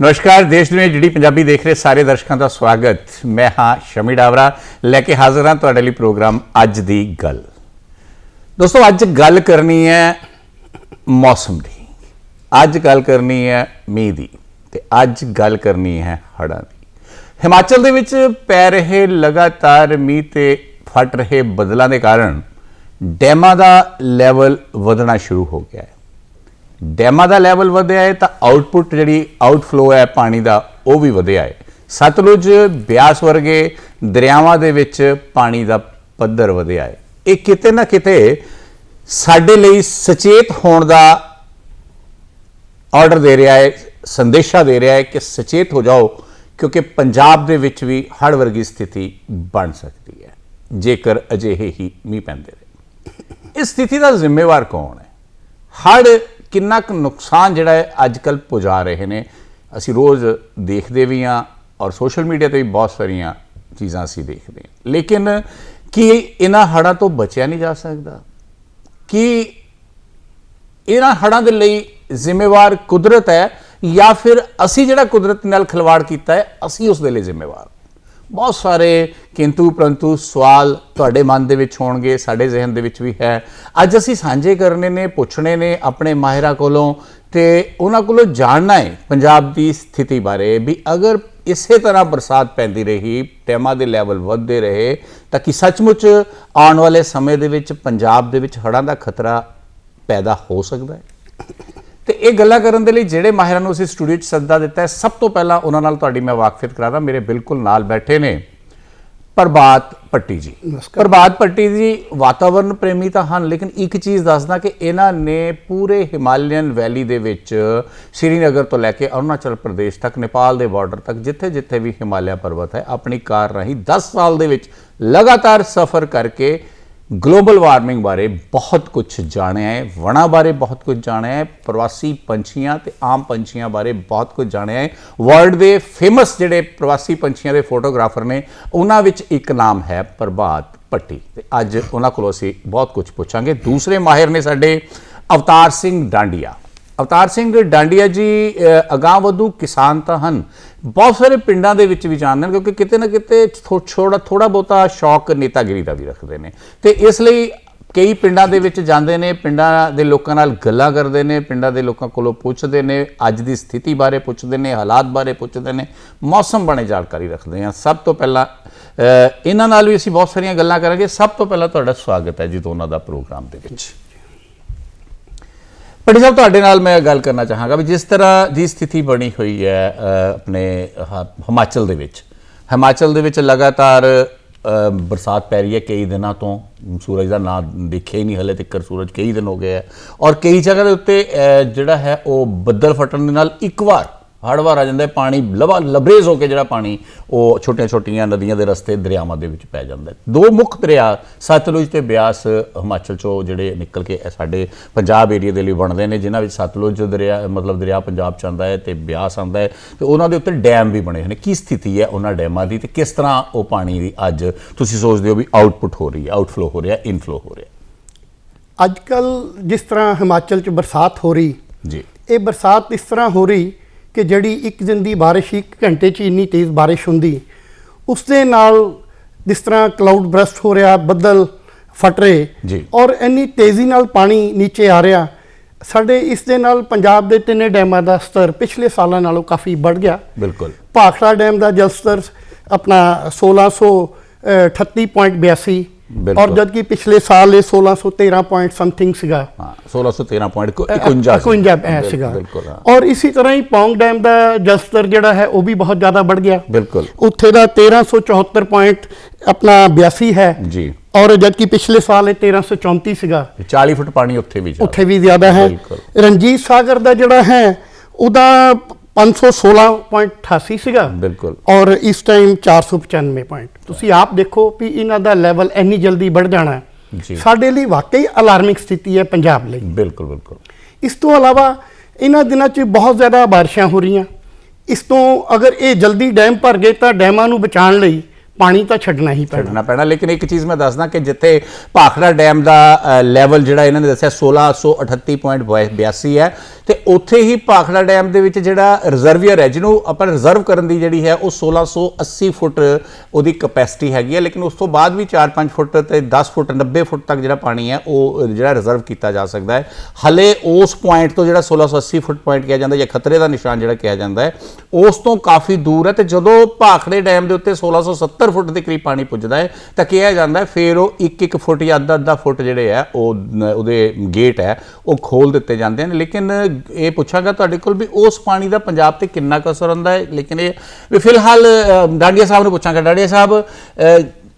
ਨਮਸਕਾਰ, ਦੇਸ਼ ਦੁਨੀਆ ਜਿਹੜੀ ਪੰਜਾਬੀ ਦੇਖ ਰਹੇ ਸਾਰੇ ਦਰਸ਼ਕਾਂ ਦਾ ਸਵਾਗਤ। ਮੈਂ ਹਾਂ ਸ਼ਮੀ ਡਾਵਰਾ, ਲੈ ਕੇ ਹਾਜ਼ਰ ਹਾਂ ਤੁਹਾਡੇ ਲਈ ਪ੍ਰੋਗਰਾਮ ਅੱਜ ਦੀ ਗੱਲ। ਦੋਸਤੋ, ਅੱਜ ਗੱਲ ਕਰਨੀ ਹੈ ਮੌਸਮ ਦੀ। ਅੱਜ ਗੱਲ ਕਰਨੀ ਹੈ ਮੀਂਹ ਦੀ ਤੇ ਅੱਜ ਗੱਲ ਕਰਨੀ ਹੈ ਹੜ੍ਹਾਂ ਦੀ। ਹਿਮਾਚਲ ਦੇ ਵਿੱਚ ਪੈ ਰਹੇ ਲਗਾਤਾਰ ਮੀਂਹ ਤੇ ਫਟ ਰਹੇ ਬਦਲਾਂ ਦੇ ਕਾਰਨ ਡੈਮਾਂ ਦਾ ਲੈਵਲ ਵਧਣਾ ਸ਼ੁਰੂ ਹੋ ਗਿਆ ਹੈ। ਡੈਮਾਂ ਦਾ ਲੈਵਲ ਵਧਿਆ ਹੈ ਤਾਂ ਆਊਟਪੁੱਟ ਜਿਹੜੀ ਆਊਟਫਲੋ ਹੈ ਪਾਣੀ ਦਾ, ਉਹ ਵੀ ਵਧਿਆ ਹੈ। ਸਤਲੁਜ ਬਿਆਸ ਵਰਗੇ ਦਰਿਆਵਾਂ ਦੇ ਵਿੱਚ ਪਾਣੀ ਦਾ ਪੱਧਰ ਵਧਿਆ ਹੈ। ਇਹ ਕਿਤੇ ਨਾ ਕਿਤੇ ਸਾਡੇ ਲਈ ਸਚੇਤ ਹੋਣ ਦਾ ਆਰਡਰ ਦੇ ਰਿਹਾ ਹੈ, ਸੰਦੇਸ਼ਾ ਦੇ ਰਿਹਾ ਹੈ ਕਿ ਸਚੇਤ ਹੋ ਜਾਓ, ਕਿਉਂਕਿ ਪੰਜਾਬ ਦੇ ਵਿੱਚ ਵੀ ਹੜ੍ਹ ਵਰਗੀ ਸਥਿਤੀ ਬਣ ਸਕਦੀ ਹੈ, ਜੇਕਰ ਅਜਿਹੇ ਹੀ ਮੀਂਹ ਪੈਂਦੇ ਰਹੇ। ਇਸ ਸਥਿਤੀ ਦਾ ਜ਼ਿੰਮੇਵਾਰ ਕੌਣ ਹੈ? ਹੜ੍ਹ ਕਿੰਨਾ ਕੁ ਨੁਕਸਾਨ ਜਿਹੜਾ ਹੈ ਅੱਜ ਕੱਲ ਪੁਜਾ ਰਹੇ ਨੇ। ਅਸੀਂ ਰੋਜ਼ ਦੇਖਦੇ ਵੀ ਹਾਂ ਔਰ ਸੋਸ਼ਲ ਮੀਡੀਆ ਤੇ ਵੀ ਬਹੁਤ ਸਾਰੀਆਂ ਚੀਜ਼ਾਂ ਅਸੀਂ ਦੇਖਦੇ ਹਾਂ। ਲੇਕਿਨ ਕੀ ਇਹਨਾਂ ਹੜ੍ਹਾਂ ਤੋਂ ਬਚਿਆ ਨਹੀਂ ਜਾ ਸਕਦਾ? ਕੀ ਇਹਨਾਂ ਹੜ੍ਹਾਂ ਦੇ ਲਈ ਜ਼ਿੰਮੇਵਾਰ ਕੁਦਰਤ ਹੈ ਜਾਂ ਫਿਰ ਅਸੀਂ ਜਿਹੜਾ ਕੁਦਰਤ ਨਾਲ ਖਿਲਵਾੜ ਕੀਤਾ ਹੈ, ਅਸੀਂ ਉਸ ਦੇ ਲਈ ਜ਼ਿੰਮੇਵਾਰ ਬਹੁਤ ਸਾਰੇ ਕਿੰਤੂ ਪਰੰਤੂ ਸਵਾਲ ਤੁਹਾਡੇ ਮਨ ਦੇ ਵਿੱਚ ਹੋਣਗੇ, ਸਾਡੇ ਜ਼ਿਹਨ ਦੇ ਵਿੱਚ ਵੀ ਹੈ। ਅੱਜ ਅਸੀਂ ਸਾਂਝੇ ਕਰਨੇ ਨੇ, ਪੁੱਛਣੇ ਨੇ ਆਪਣੇ ਮਾਹਿਰਾਂ ਕੋਲੋਂ ਤੇ ਉਹਨਾਂ ਕੋਲੋਂ ਜਾਣਨਾ ਹੈ ਪੰਜਾਬ ਦੀ ਸਥਿਤੀ ਬਾਰੇ ਵੀ ਅਗਰ ਇਸੇ ਤਰ੍ਹਾਂ ਬਰਸਾਤ ਪੈਂਦੀ ਰਹੀ ਟੈਮਾ ਦੇ ਲੈਵਲ ਵੱਧਦੇ ਰਹੇ, ਤਾਂ ਕਿ ਸੱਚਮੁੱਚ ਆਉਣ ਵਾਲੇ ਸਮੇਂ ਦੇ ਵਿੱਚ ਪੰਜਾਬ ਦੇ ਵਿੱਚ ਹੜ੍ਹਾਂ ਦਾ ਖਤਰਾ ਪੈਦਾ ਹੋ ਸਕਦਾ ਹੈ? ਤੇ ਇਹ ਗੱਲਾਂ ਕਰਨ ਦੇ ਲਈ ਜਿਹੜੇ ਮਾਹਿਰਾਂ ਨੂੰ ਅਸੀਂ ਸਟੂਡੀਓ 'ਚ ਸੱਦਾ ਦਿੱਤਾ ਹੈ ਸਭ ਤੋਂ ਪਹਿਲਾਂ ਉਹਨਾਂ ਨਾਲ ਤੁਹਾਡੀ ਮੈਂ ਵਾਕਫੀਅਤ ਕਰਾਦਾ ਮੇਰੇ ਬਿਲਕੁਲ ਨਾਲ ਬੈਠੇ ਨੇ ਪ੍ਰਭਾਤ ਪੱਟੀ ਜੀ। ਪ੍ਰਭਾਤ ਪੱਟੀ ਜੀ ਵਾਤਾਵਰਣ ਪ੍ਰੇਮੀ ਤਾਂ ਹਨ ਲੇਕਿਨ ਇੱਕ ਚੀਜ਼ ਦੱਸਦਾ ਕਿ ਇਹਨਾਂ ਨੇ ਪੂਰੇ ਹਿਮਾਲਯਨ ਵੈਲੀ ਦੇ ਵਿੱਚ ਸ਼੍ਰੀਨਗਰ ਤੋਂ ਲੈ ਕੇ ਅਰੁਣਾਚਲ ਪ੍ਰਦੇਸ਼ ਤੱਕ ਨੇਪਾਲ ਦੇ ਬਾਰਡਰ ਤੱਕ ਜਿੱਥੇ-ਜਿੱਥੇ ਵੀ ਹਿਮਾਲਿਆ ਪਰਬਤ ਹੈ ਆਪਣੀ ਕਾਰ ਰਾਹੀਂ 10 ਸਾਲ ਦੇ ਵਿੱਚ ਲਗਾਤਾਰ ਸਫ਼ਰ ਕਰਕੇ ਗਲੋਬਲ ਵਾਰਮਿੰਗ ਬਾਰੇ ਬਹੁਤ ਕੁਝ ਜਾਣਿਆ ਹੈ, ਵਣਾ ਬਾਰੇ ਬਹੁਤ ਕੁਝ ਜਾਣਿਆ ਹੈ, ਪ੍ਰਵਾਸੀ ਪੰਛੀਆਂ ਤੇ ਆਮ ਪੰਛੀਆਂ ਬਾਰੇ ਬਹੁਤ ਕੁਝ ਜਾਣਿਆ ਹੈ। ਵਰਲਡ ਦੇ ਫੇਮਸ ਜਿਹੜੇ ਪ੍ਰਵਾਸੀ ਪੰਛੀਆਂ ਦੇ ਫੋਟੋਗ੍ਰਾਫਰ ਨੇ, ਉਹਨਾਂ ਵਿੱਚ ਇੱਕ ਨਾਮ ਹੈ ਪ੍ਰਭਾਤ ਪੱਟੀ। ਤੇ ਅੱਜ ਉਹਨਾਂ ਕੋਲੋਂ ਅਸੀਂ ਬਹੁਤ ਕੁਝ ਪੁੱਛਾਂਗੇ। ਦੂਸਰੇ ਮਾਹਿਰ ਨੇ ਸਾਡੇ ਅਵਤਾਰ ਸਿੰਘ ਡਾਂਡੀਆ। ਅਵਤਾਰ ਸਿੰਘ ਡਾਂਡੀਆ ਜੀ ਅ, ਅਗਾਂਹ ਵਧੂ ਕਿਸਾਨ ਤਾਂ ਹਨ। ਬਹੁਤ ਸਾਰੇ ਪਿੰਡਾਂ ਦੇ ਵਿੱਚ ਵੀ ਜਾਣਦੇ ਨੇ ਕਿਉਂਕਿ ਕਿਤੇ ਨਾ ਕਿਤੇ ਥੋੜਾ ਥੋੜਾ ਬਹੁਤਾ ਸ਼ੌਕ ਨੇਤਾਗਿਰੀ ਦਾ ਵੀ ਰੱਖਦੇ ਨੇ। ਤੇ ਇਸ ਲਈ ਕਈ ਪਿੰਡਾਂ ਦੇ ਵਿੱਚ ਜਾਂਦੇ ਨੇ ਪਿੰਡਾਂ ਦੇ ਲੋਕਾਂ ਨਾਲ ਗੱਲਾਂ ਕਰਦੇ ਨੇ ਪਿੰਡਾਂ ਦੇ ਲੋਕਾਂ ਕੋਲੋਂ ਪੁੱਛਦੇ ਨੇ ਅੱਜ ਦੀ ਸਥਿਤੀ ਬਾਰੇ ਪੁੱਛਦੇ ਨੇ ਹਾਲਾਤ ਬਾਰੇ ਪੁੱਛਦੇ ਨੇ ਮੌਸਮ ਬਾਰੇ ਜਾਣਕਾਰੀ ਰੱਖਦੇ ਆ ਸਭ ਤੋਂ ਪਹਿਲਾਂ ਇਹਨਾਂ ਨਾਲ ਵੀ ਅਸੀਂ ਬਹੁਤ ਸਾਰੀਆਂ ਗੱਲਾਂ ਕਰਾਂਗੇ। ਸਭ ਤੋਂ ਪਹਿਲਾਂ ਤੁਹਾਡਾ ਸਵਾਗਤ ਹੈ ਜੀ ਦੋਨਾਂ ਦਾ ਪ੍ਰੋਗਰਾਮ ਦੇ ਵਿੱਚ। ਪਟੀ ਸਾਹਿਬ, ਤੁਹਾਡੇ ਨਾਲ ਮੈਂ ਗੱਲ ਕਰਨਾ ਚਾਹਾਂਗਾ ਵੀ ਜਿਸ ਤਰ੍ਹਾਂ ਦੀ ਸਥਿਤੀ ਬਣੀ ਹੋਈ ਹੈ ਆਪਣੇ ਆਹ ਹਿਮਾਚਲ ਦੇ ਵਿੱਚ। ਹਿਮਾਚਲ ਦੇ ਵਿੱਚ ਲਗਾਤਾਰ ਬਰਸਾਤ ਪੈ ਰਹੀ ਹੈ ਕਈ ਦਿਨਾਂ ਤੋਂ। ਸੂਰਜ ਦਾ ਨਾਂ ਦੇਖਿਆ ਹੀ ਨਹੀਂ ਹਲੇ ਤੱਕ, ਸੂਰਜ ਕਈ ਦਿਨ ਹੋ ਗਏ ਹੈ। ਔਰ ਕਈ ਜਗ੍ਹਾ ਦੇ ਉੱਤੇ ਜਿਹੜਾ ਹੈ ਉਹ ਬੱਦਲ ਫਟਣ ਦੇ ਨਾਲ ਇੱਕ ਵਾਰ ਹੜ੍ਹ ਵਾਰ ਆ ਜਾਂਦਾ ਪਾਣੀ ਲਵਾ ਲਬਰੇਜ਼ ਹੋ ਕੇ ਜਿਹੜਾ ਪਾਣੀ ਉਹ ਛੋਟੀਆਂ-ਛੋਟੀਆਂ ਨਦੀਆਂ ਦੇ ਰਸਤੇ ਦਰਿਆਵਾਂ ਦੇ ਵਿੱਚ ਪੈ ਜਾਂਦਾ ਦੋ ਮੁੱਖ ਦਰਿਆ ਸਤਲੁਜ ਤੇ ਬਿਆਸ ਹਿਮਾਚਲ ਚੋਂ ਜਿਹੜੇ ਨਿਕਲ ਕੇ ਸਾਡੇ ਪੰਜਾਬ ਏਰੀਆ ਦੇ ਲਈ ਬਣਦੇ ਨੇ ਜਿਨ੍ਹਾਂ ਵਿੱਚ ਸਤਲੁਜ ਦਰਿਆ ਮਤਲਬ ਦਰਿਆ ਪੰਜਾਬ ਚ ਆਉਂਦਾ ਹੈ ਤੇ ਬਿਆਸ ਆਉਂਦਾ ਹੈ ਤੇ ਉਹਨਾਂ ਦੇ ਉੱਤੇ ਡੈਮ ਵੀ ਬਣੇ ਹੋਏ ਨੇ। ਕੀ ਸਥਿਤੀ ਹੈ ਉਹਨਾਂ ਡੈਮਾਂ ਦੀ ਤੇ ਕਿਸ ਤਰ੍ਹਾਂ ਉਹ ਪਾਣੀ ਦੀ ਅੱਜ ਤੁਸੀਂ ਸੋਚਦੇ ਹੋ ਵੀ ਆਊਟਪੁੱਟ ਹੋ ਰਹੀ ਹੈ ਆਊਟਫਲੋ ਹੋ ਰਿਹਾ ਇਨਫਲੋ ਹੋ ਰਿਹਾ? ਅੱਜ ਕੱਲ ਜਿਸ ਤਰ੍ਹਾਂ ਹਿਮਾਚਲ 'ਚ ਬਰਸਾਤ ਹੋ ਰਹੀ ਜੀ। ਇਹ ਬਰਸਾਤ ਇਸ ਤਰ੍ਹਾਂ ਹੋ ਰਹੀ ਕਿ ਜਿਹੜੀ ਇੱਕ ਦਿਨ ਦੀ ਬਾਰਿਸ਼ ਇੱਕ ਘੰਟੇ 'ਚ ਇੰਨੀ ਤੇਜ਼ ਬਾਰਿਸ਼ ਹੁੰਦੀ ਉਸ ਦੇ ਨਾਲ ਜਿਸ ਤਰ੍ਹਾਂ ਕਲਾਊਡ ਬਰਸਟ ਹੋ ਰਿਹਾ ਬੱਦਲ ਫਟ ਰਹੇ ਜੀ। ਔਰ ਇੰਨੀ ਤੇਜ਼ੀ ਨਾਲ ਪਾਣੀ ਨੀਚੇ ਆ ਰਿਹਾ ਸਾਡੇ ਇਸ ਦੇ ਨਾਲ ਪੰਜਾਬ ਦੇ ਤਿੰਨੇ ਡੈਮਾਂ ਦਾ ਸਤਰ ਪਿਛਲੇ ਸਾਲਾਂ ਨਾਲੋਂ ਕਾਫੀ ਵੱਧ ਗਿਆ ਬਿਲਕੁਲ ਭਾਖੜਾ ਡੈਮ ਦਾ ਜਲ ਸਤਰ ਆਪਣਾ 1638.82 ਔਰ ਜਦਕਿ ਪਿਛਲੇ ਸਾਲ ਇਹ 1613 ਪੁਆਇੰਟ ਸਮਥਿੰਗ ਸੀਗਾ। ਹਾਂ 1613.51 51 ਐ ਸੀਗਾ। ਬਿਲਕੁਲ ਹਾਂ। ਔਰ ਇਸੇ ਤਰ੍ਹਾਂ ਹੀ ਪੌਂਗ ਡੈਮ ਦਾ ਜਲ ਸਤਰ ਜਿਹੜਾ ਹੈ ਉਹ ਵੀ ਬਹੁਤ ਜ਼ਿਆਦਾ ਵੱਧ ਗਿਆ। ਬਿਲਕੁਲ। ਉੱਥੇ ਦਾ 1374 ਪੁਆਇੰਟ ਆਪਣਾ 82 ਹੈ। ਜੀ। ਔਰ ਜਦਕਿ ਪਿਛਲੇ ਸਾਲ ਇਹ 1334 ਸੀਗਾ 40 ਫੁੱਟ ਪਾਣੀ ਉੱਥੇ ਵੀ ਜਾ ਉੱਥੇ ਵੀ ਜ਼ਿਆਦਾ ਹੈ। ਰਣਜੀਤ ਸਾਗਰ ਦਾ ਜਿਹੜਾ ਹੈ ਉਹਦਾ 516.88 ਸੀਗਾ। ਬਿਲਕੁਲ। ਔਰ ਇਸ ਟਾਈਮ 495 ਪੁਆਇੰਟ ਤੁਸੀਂ ਆਪ ਦੇਖੋ ਵੀ ਇਹਨਾਂ ਦਾ ਲੈਵਲ ਇੰਨੀ ਜਲਦੀ ਵੱਧ ਜਾਣਾ ਹੈ। ਸਾਡੇ ਲਈ ਵਾਕਈ ਅਲਾਰਮਿੰਗ ਸਥਿਤੀ ਹੈ ਪੰਜਾਬ ਲਈ। ਬਿਲਕੁਲ ਬਿਲਕੁਲ। ਇਸ ਤੋਂ ਇਲਾਵਾ ਇਹਨਾਂ ਦਿਨਾਂ 'ਚ ਬਹੁਤ ਜ਼ਿਆਦਾ ਬਾਰਿਸ਼ਾਂ ਹੋ ਰਹੀਆਂ। ਇਸ ਤੋਂ ਅਗਰ ਇਹ ਜਲਦੀ ਡੈਮ ਭਰ ਗਏ ਤਾਂ ਡੈਮਾਂ ਨੂੰ ਬਚਾਉਣ ਲਈ ਪਾਣੀ ਤਾਂ ਛੱਡਣਾ ਹੀ ਪੈਣਾ। ਛੱਡਣਾ ਪੈਣਾ, ਲੇਕਿਨ ਇੱਕ ਚੀਜ਼ ਮੈਂ ਦੱਸਦਾ ਕਿ ਜਿੱਥੇ ਭਾਖੜਾ ਡੈਮ ਦਾ ਲੈਵਲ ਜਿਹੜਾ ਇਹਨਾਂ ਨੇ ਦੱਸਿਆ 1638.82 ਹੈ, ਤੇ ਉੱਥੇ ਹੀ ਭਾਖੜਾ ਡੈਮ ਦੇ ਵਿੱਚ ਜਿਹੜਾ ਰਿਜ਼ਰਵੀਅਰ ਹੈ, ਜਿਹਨੂੰ ਆਪਾਂ ਰਿਜ਼ਰਵ ਕਰਨ ਦੀ ਜਿਹੜੀ ਹੈ, ਉਹ 1680 ਫੁੱਟ ਉਹਦੀ ਕਪੈਸਿਟੀ ਹੈਗੀ ਹੈ, ਲੇਕਿਨ ਉਸ ਤੋਂ ਬਾਅਦ ਵੀ 4-5 ਫੁੱਟ ਤੇ 10 ਫੁੱਟ 90 ਫੁੱਟ ਤੱਕ ਜਿਹੜਾ ਪਾਣੀ ਹੈ, ਉਹ ਜਿਹੜਾ ਰਿਜ਼ਰਵ ਕੀਤਾ ਜਾ ਸਕਦਾ ਹੈ। ਹਲੇ ਉਸ ਪੁਆਇੰਟ ਤੋਂ ਜਿਹੜਾ 1680 ਫੁੱਟ ਪੁਆਇੰਟ ਕਿਹਾ ਜਾਂਦਾ, ਜਾਂ ਖਤਰੇ ਦਾ ਨਿਸ਼ਾਨ ਜਿਹੜਾ ਕਿਹਾ ਜਾਂਦਾ ਹੈ, ਉਸ ਤੋਂ ਕਾਫੀ ਦੂਰ ਹੈ, ਤੇ ਜਦੋਂ ਭਾਖੜੇ ਡੈਮ ਦੇ ਉੱਤੇ 1670 ਫੁੱਟ ਦੇ ਕਰੀਬ ਪਾਣੀ ਪੁੱਜਦਾ ਹੈ। ਤਾਂ ਕਿਹਾ ਜਾਂਦਾ ਫਿਰ ਉਹ ਇੱਕ ਇੱਕ ਫੁੱਟ ਜਾਂ ਅੱਧਾ ਅੱਧਾ ਫੁੱਟ ਜਿਹੜੇ ਹੈ ਉਹ ਉਹਦੇ ਗੇਟ ਹੈ, ਉਹ ਖੋਲ ਦਿੱਤੇ ਜਾਂਦੇ ਨੇ। ਲੇਕਿਨ ਇਹ ਪੁੱਛਾਂਗਾ ਤੁਹਾਡੇ ਕੋਲ ਵੀ ਉਸ ਪਾਣੀ ਦਾ ਪੰਜਾਬ ਤੇ ਕਿੰਨਾ ਕੁ ਅਸਰ ਹੁੰਦਾ ਹੈ? ਲੇਕਿਨ ਇਹ, ਵੀ ਫਿਲਹਾਲ ਡਾਂਡੀਆ ਸਾਹਿਬ ਨੂੰ ਪੁੱਛਾਂਗਾ। ਡਾਂਡੀਆ ਸਾਹਿਬ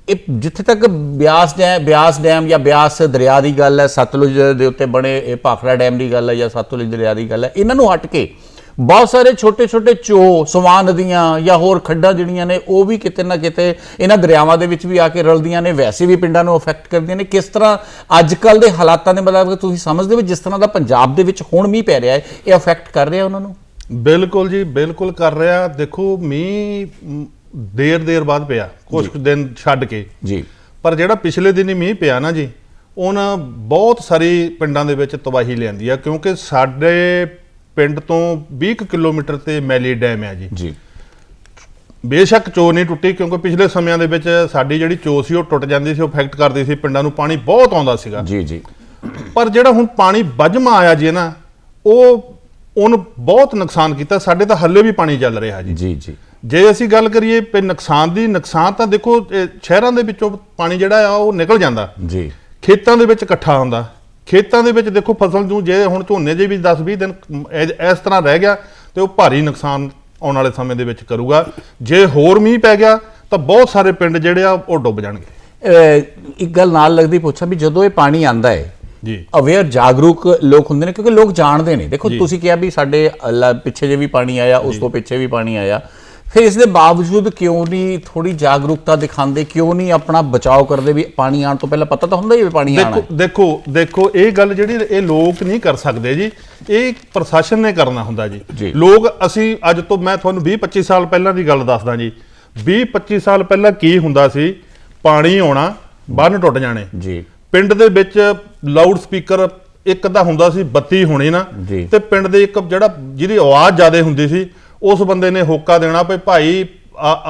ਇਹ ਜਿੱਥੇ ਤੱਕ ਬਿਆਸ ਡੈਮ ਬਿਆਸ ਡੈਮ ਜਾਂ ਬਿਆਸ ਦਰਿਆ ਦੀ ਗੱਲ ਹੈ, ਸਤਲੁਜ ਦੇ ਉੱਤੇ ਬਣੇ ਇਹ ਭਾਖੜਾ ਡੈਮ ਦੀ ਗੱਲ ਹੈ ਜਾਂ ਸਤਲੁਜ ਦਰਿਆ ਦੀ ਗੱਲ ਹੈ, ਇਹਨਾਂ ਨੂੰ ਹਟ ਕੇ ਬਹੁਤ ਸਾਰੇ ਛੋਟੇ ਛੋਟੇ ਚੋ ਸਵਾਨ ਨਦੀਆਂ ਜਾਂ ਹੋਰ ਖੱਡਾਂ ਜਿਹੜੀਆਂ ਨੇ ਉਹ ਵੀ ਕਿਤੇ ਨਾ ਕਿਤੇ ਇਹਨਾਂ ਦਰਿਆਵਾਂ ਦੇ ਵਿੱਚ ਵੀ ਆ ਕੇ ਰਲਦੀਆਂ ਨੇ ਵੈਸੇ ਵੀ ਪਿੰਡਾਂ ਨੂੰ ਅਫੈਕਟ ਕਰਦੀਆਂ ਨੇ। ਕਿਸ ਤਰ੍ਹਾਂ ਅੱਜ ਕੱਲ ਦੇ ਹਾਲਾਤਾਂ ਦੇ ਮਤਲਬ ਤੁਸੀਂ ਸਮਝਦੇ ਹੋ ਜਿਸ ਤਰ੍ਹਾਂ ਦਾ ਪੰਜਾਬ ਦੇ ਵਿੱਚ ਹੁਣ ਮੀਂਹ ਪੈ ਰਿਹਾ ਹੈ ਇਹ ਅਫੈਕਟ ਕਰ ਰਿਹਾ ਉਹਨਾਂ ਨੂੰ? ਬਿਲਕੁਲ ਜੀ ਬਿਲਕੁਲ ਕਰ ਰਿਹਾ। ਦੇਖੋ ਮੀਂਹ ਦੇਰ ਦੇਰ ਬਾਅਦ ਪਿਆ ਕੁਝ ਦਿਨ ਛੱਡ ਕੇ। ਜੀ। ਪਰ ਜਿਹੜਾ ਪਿਛਲੇ ਦਿਨੀ ਮੀਂਹ ਪਿਆ ਨਾ ਜੀ ਉਹਨਾਂ ਬਹੁਤ ਸਾਰੀ ਪਿੰਡਾਂ ਦੇ ਵਿੱਚ ਤਬਾਹੀ ਲਿਆਂਦੀ ਆ ਕਿਉਂਕਿ ਸਾਡੇ ਪਿੰਡ ਤੋਂ 20 ਕੁ ਕਿਲੋਮੀਟਰ ਤੇ ਮੈਲੀ ਡੈਮ ਆ ਜੀ। ਜੀ। ਬੇਸ਼ੱਕ ਚੋ ਨਹੀਂ ਟੁੱਟੀ ਕਿਉਂਕਿ ਪਿਛਲੇ ਸਮਿਆਂ ਦੇ ਵਿੱਚ ਸਾਡੀ ਜਿਹੜੀ ਚੋ ਸੀ ਉਹ ਟੁੱਟ ਜਾਂਦੀ ਸੀ ਉਹ ਇਫੈਕਟ ਕਰਦੀ ਸੀ ਪਿੰਡਾਂ ਨੂੰ ਪਾਣੀ ਬਹੁਤ ਆਉਂਦਾ ਸੀਗਾ। ਜੀ ਜੀ। ਪਰ ਜਿਹੜਾ ਹੁਣ ਪਾਣੀ ਵੱਜਮਾ ਆਇਆ ਜੀ ਨਾ ਉਹ ਉਹਨੂੰ ਬਹੁਤ ਨੁਕਸਾਨ ਕੀਤਾ ਸਾਡੇ ਤਾਂ ਹੱਲੇ ਵੀ ਪਾਣੀ ਚੱਲ ਰਿਹਾ ਜੀ। ਜੀ ਜੀ। ਜੇ ਅਸੀਂ ਗੱਲ ਕਰੀਏ ਵੀ ਨੁਕਸਾਨ ਦੀ ਨੁਕਸਾਨ ਤਾਂ ਦੇਖੋ ਸ਼ਹਿਰਾਂ ਦੇ ਵਿੱਚੋਂ ਪਾਣੀ ਜਿਹੜਾ ਆ ਉਹ ਨਿਕਲ ਜਾਂਦਾ। ਜੀ। ਖੇਤਾਂ ਦੇ ਵਿੱਚ ਇਕੱਠਾ ਹੁੰਦਾ। ਖੇਤਾਂ ਦੇ ਵਿੱਚ ਦੇਖੋ ਫਸਲ ਨੂੰ ਜੇ ਹੁਣ ਝੋਨੇ ਜੇ ਵੀ 10 20 ਦਿਨ ਇਸ ਤਰ੍ਹਾਂ ਰਹਿ ਗਿਆ ਤੇ ਉਹ ਭਾਰੀ ਨੁਕਸਾਨ ਆਉਣ ਵਾਲੇ ਸਮੇਂ ਦੇ ਵਿੱਚ ਕਰੂਗਾ। ਜੇ ਹੋਰ ਮੀਂਹ ਪੈ ਗਿਆ ਤਾਂ ਬਹੁਤ ਸਾਰੇ ਪਿੰਡ ਜਿਹੜੇ ਆ ਉਹ ਡੁੱਬ ਜਾਣਗੇ। ਇੱਕ ਗੱਲ ਨਾਲ ਲੱਗਦੀ ਪੁੱਛਾਂ ਵੀ ਜਦੋਂ ਇਹ ਪਾਣੀ ਆਂਦਾ ਹੈ ਜੀ। ਅਵੇਅਰ ਜਾਗਰੂਕ ਲੋਕ ਹੁੰਦੇ ਨੇ ਕਿਉਂਕਿ ਲੋਕ ਜਾਣਦੇ ਨੇ। ਦੇਖੋ ਤੁਸੀਂ ਕਿਹਾ ਵੀ ਸਾਡੇ ਪਿੱਛੇ ਜੇ ਵੀ ਪਾਣੀ ਆਇਆ ਉਸ ਤੋਂ ਪਿੱਛੇ ਵੀ ਪਾਣੀ ਆਇਆ। ਫਿਰ ਇਸ ਦੇ ਬਾਵਜੂਦ ਕਿਉਂ ਨਹੀਂ ਥੋੜੀ ਜਾਗਰੂਕਤਾ ਦਿਖਾਉਂਦੇ ਕਿਉਂ ਨਹੀਂ ਆਪਣਾ ਬਚਾਓ ਕਰਦੇ ਵੀ ਪਾਣੀ ਆਉਣ ਤੋਂ ਪਹਿਲਾਂ ਪਤਾ ਤਾਂ ਹੁੰਦਾ ਹੀ ਵੀ ਪਾਣੀ ਆਣਾ ਦੇਖੋ ਦੇਖੋ ਦੇਖੋ ਇਹ ਗੱਲ ਜਿਹੜੀ ਇਹ ਲੋਕ ਨਹੀਂ ਕਰ ਸਕਦੇ ਜੀ ਇਹ ਪ੍ਰਸ਼ਾਸਨ ਨੇ ਕਰਨਾ ਹੁੰਦਾ ਜੀ। ਲੋਕ ਅਸੀਂ ਅੱਜ ਤੋਂ ਮੈਂ ਤੁਹਾਨੂੰ 20 25 ਸਾਲ ਪਹਿਲਾਂ ਦੀ ਗੱਲ ਦੱਸਦਾ ਜੀ। 20 25 ਸਾਲ ਪਹਿਲਾਂ ਕੀ ਹੁੰਦਾ ਸੀ? ਪਾਣੀ ਆਉਣਾ ਬੰਨ ਟੁੱਟ ਜਾਣੇ। ਜੀ। ਪਿੰਡ ਦੇ ਵਿੱਚ ਲਾਊਡ ਸਪੀਕਰ ਇੱਕ ਦਾ ਹੁੰਦਾ ਸੀ ਬੱਤੀ ਹੋਣੀ ਨਾ। ਤੇ ਪਿੰਡ ਦੇ ਇੱਕ ਜਿਹੜਾ ਜਿਹਦੀ ਆਵਾਜ਼ ਜ਼ਿਆਦਾ ਹੁੰਦੀ ਸੀ ਉਸ ਬੰਦੇ ਨੇ ਹੋਕਾ ਦੇਣਾ ਵੀ ਭਾਈ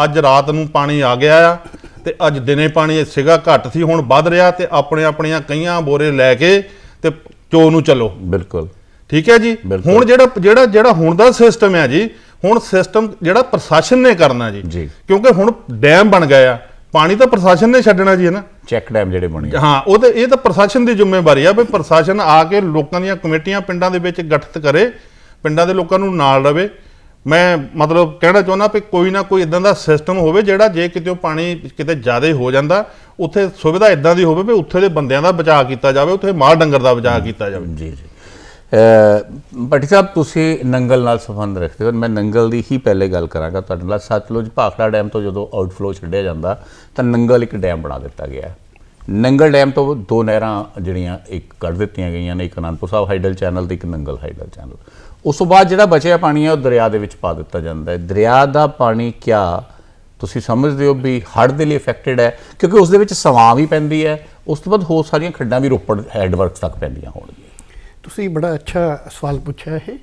ਅੱਜ ਰਾਤ ਨੂੰ ਪਾਣੀ ਆ ਗਿਆ ਆ ਤੇ ਅੱਜ ਦਿਨੇ ਪਾਣੀ ਸੀਗਾ ਘੱਟ ਸੀ ਹੁਣ ਵੱਧ ਰਿਹਾ ਤੇ ਆਪਣੇ ਆਪਣੀਆਂ ਕਈਆਂ ਬੋਰੇ ਲੈ ਕੇ ਤੇ ਚੋ ਨੂੰ ਚੱਲੋ ਬਿਲਕੁਲ ਠੀਕ ਹੈ ਜੀ। ਹੁਣ ਜਿਹੜਾ ਜਿਹੜਾ ਜਿਹੜਾ ਹੁਣ ਦਾ ਸਿਸਟਮ ਹੈ ਜੀ ਹੁਣ ਸਿਸਟਮ ਜਿਹੜਾ ਪ੍ਰਸ਼ਾਸਨ ਨੇ ਕਰਨਾ ਜੀ। ਕਿਉਂਕਿ ਹੁਣ ਡੈਮ ਬਣ ਗਿਆ ਆ ਪਾਣੀ ਤਾਂ ਪ੍ਰਸ਼ਾਸਨ ਨੇ ਛੱਡਣਾ ਜੀ ਹੈ ਨਾ ਚੈੱਕ ਡੈਮ ਜਿਹੜੇ ਬਣੇ। ਹਾਂ ਉਹ ਤੇ ਇਹ ਤਾਂ ਪ੍ਰਸ਼ਾਸਨ ਦੀ ਜ਼ਿੰਮੇਵਾਰੀ ਆ ਵੀ ਪ੍ਰਸ਼ਾਸਨ ਆ ਕੇ ਲੋਕਾਂ ਦੀਆਂ ਕਮੇਟੀਆਂ ਪਿੰਡਾਂ ਦੇ ਵਿੱਚ ਗਠਿਤ ਕਰੇ ਪਿੰਡਾਂ ਦੇ ਲੋਕਾਂ ਨੂੰ ਨਾਲ ਰਵੇ ਮੈਂ ਮਤਲਬ ਕਹਿਣਾ ਚਾਹੁੰਦਾ ਵੀ ਕੋਈ ਨਾ ਕੋਈ ਇਦਾਂ ਦਾ ਸਿਸਟਮ ਹੋਵੇ ਜਿਹੜਾ ਜੇ ਕਿਤੇ ਪਾਣੀ ਕਿਤੇ ਜ਼ਿਆਦਾ ਹੋ ਜਾਂਦਾ, ਉੱਥੇ ਸੁਵਿਧਾ ਇਦਾਂ ਦੀ ਹੋਵੇ ਵੀ ਉੱਥੇ ਦੇ ਬੰਦਿਆਂ ਦਾ ਬਚਾਅ ਕੀਤਾ ਜਾਵੇ, ਉੱਥੇ ਮਾਲ ਡੰਗਰ ਦਾ ਬਚਾਅ ਕੀਤਾ ਜਾਵੇ। ਜੀ ਜੀ। ਅਹ ਭੱਟੀ ਸਾਹਿਬ, ਤੁਸੀਂ ਨੰਗਲ ਨਾਲ ਸੰਬੰਧ ਰੱਖਦੇ ਹੋ। ਮੈਂ ਨੰਗਲ ਦੀ ਹੀ ਪਹਿਲੇ ਗੱਲ ਕਰਾਂਗਾ ਤੁਹਾਡੇ ਨਾਲ। ਸਤਲੁਜ ਭਾਖੜਾ ਡੈਮ ਤੋਂ ਜਦੋਂ ਆਊਟਫਲੋ ਛੱਡਿਆ ਜਾਂਦਾ, ਤਾਂ ਨੰਗਲ ਇੱਕ ਡੈਮ ਬਣਾ ਦਿੱਤਾ ਗਿਆ ਨੰਗਲ ਡੈਮ ਤੋਂ ਦੋ ਨਹਿਰਾਂ ਜਿਹੜੀਆਂ ਇੱਕ ਕੱਢ ਦਿੱਤੀਆਂ ਗਈਆਂ ਨੇ, ਇੱਕ ਅਨੰਦਪੁਰ ਸਾਹਿਬ ਹਾਈਡਲ ਚੈਨਲ ਤੇ ਇੱਕ ਨੰਗਲ ਹਾਈਡਲ ਚੈਨਲ। ਉਸ ਤੋਂ ਬਾਅਦ ਜਿਹੜਾ ਬਚਿਆ ਪਾਣੀ ਹੈ ਉਹ ਦਰਿਆ ਦੇ ਵਿੱਚ ਪਾ ਦਿੱਤਾ ਜਾਂਦਾ ਹੈ। ਦਰਿਆ ਦਾ ਪਾਣੀ ਕਿਆ ਤੁਸੀਂ ਸਮਝਦੇ ਹੋ ਵੀ ਹੜ੍ਹ ਦੇ ਲਈ ਇਫੈਕਟਡ ਹੈ? ਕਿਉਂਕਿ ਉਸ ਦੇ ਵਿੱਚ ਸਵਾਂ ਵੀ ਪੈਂਦੀ ਹੈ ਉਸ ਤੋਂ ਬਾਅਦ ਹੋਰ ਸਾਰੀਆਂ ਖੱਡਾਂ ਵੀ ਰੋਪੜ ਹੈਡਵਰਕਸ ਤੱਕ ਪੈਂਦੀਆਂ ਹੋਣਗੀਆਂ। ਤੁਸੀਂ ਬੜਾ ਅੱਛਾ ਸਵਾਲ ਪੁੱਛਿਆ ਇਹ।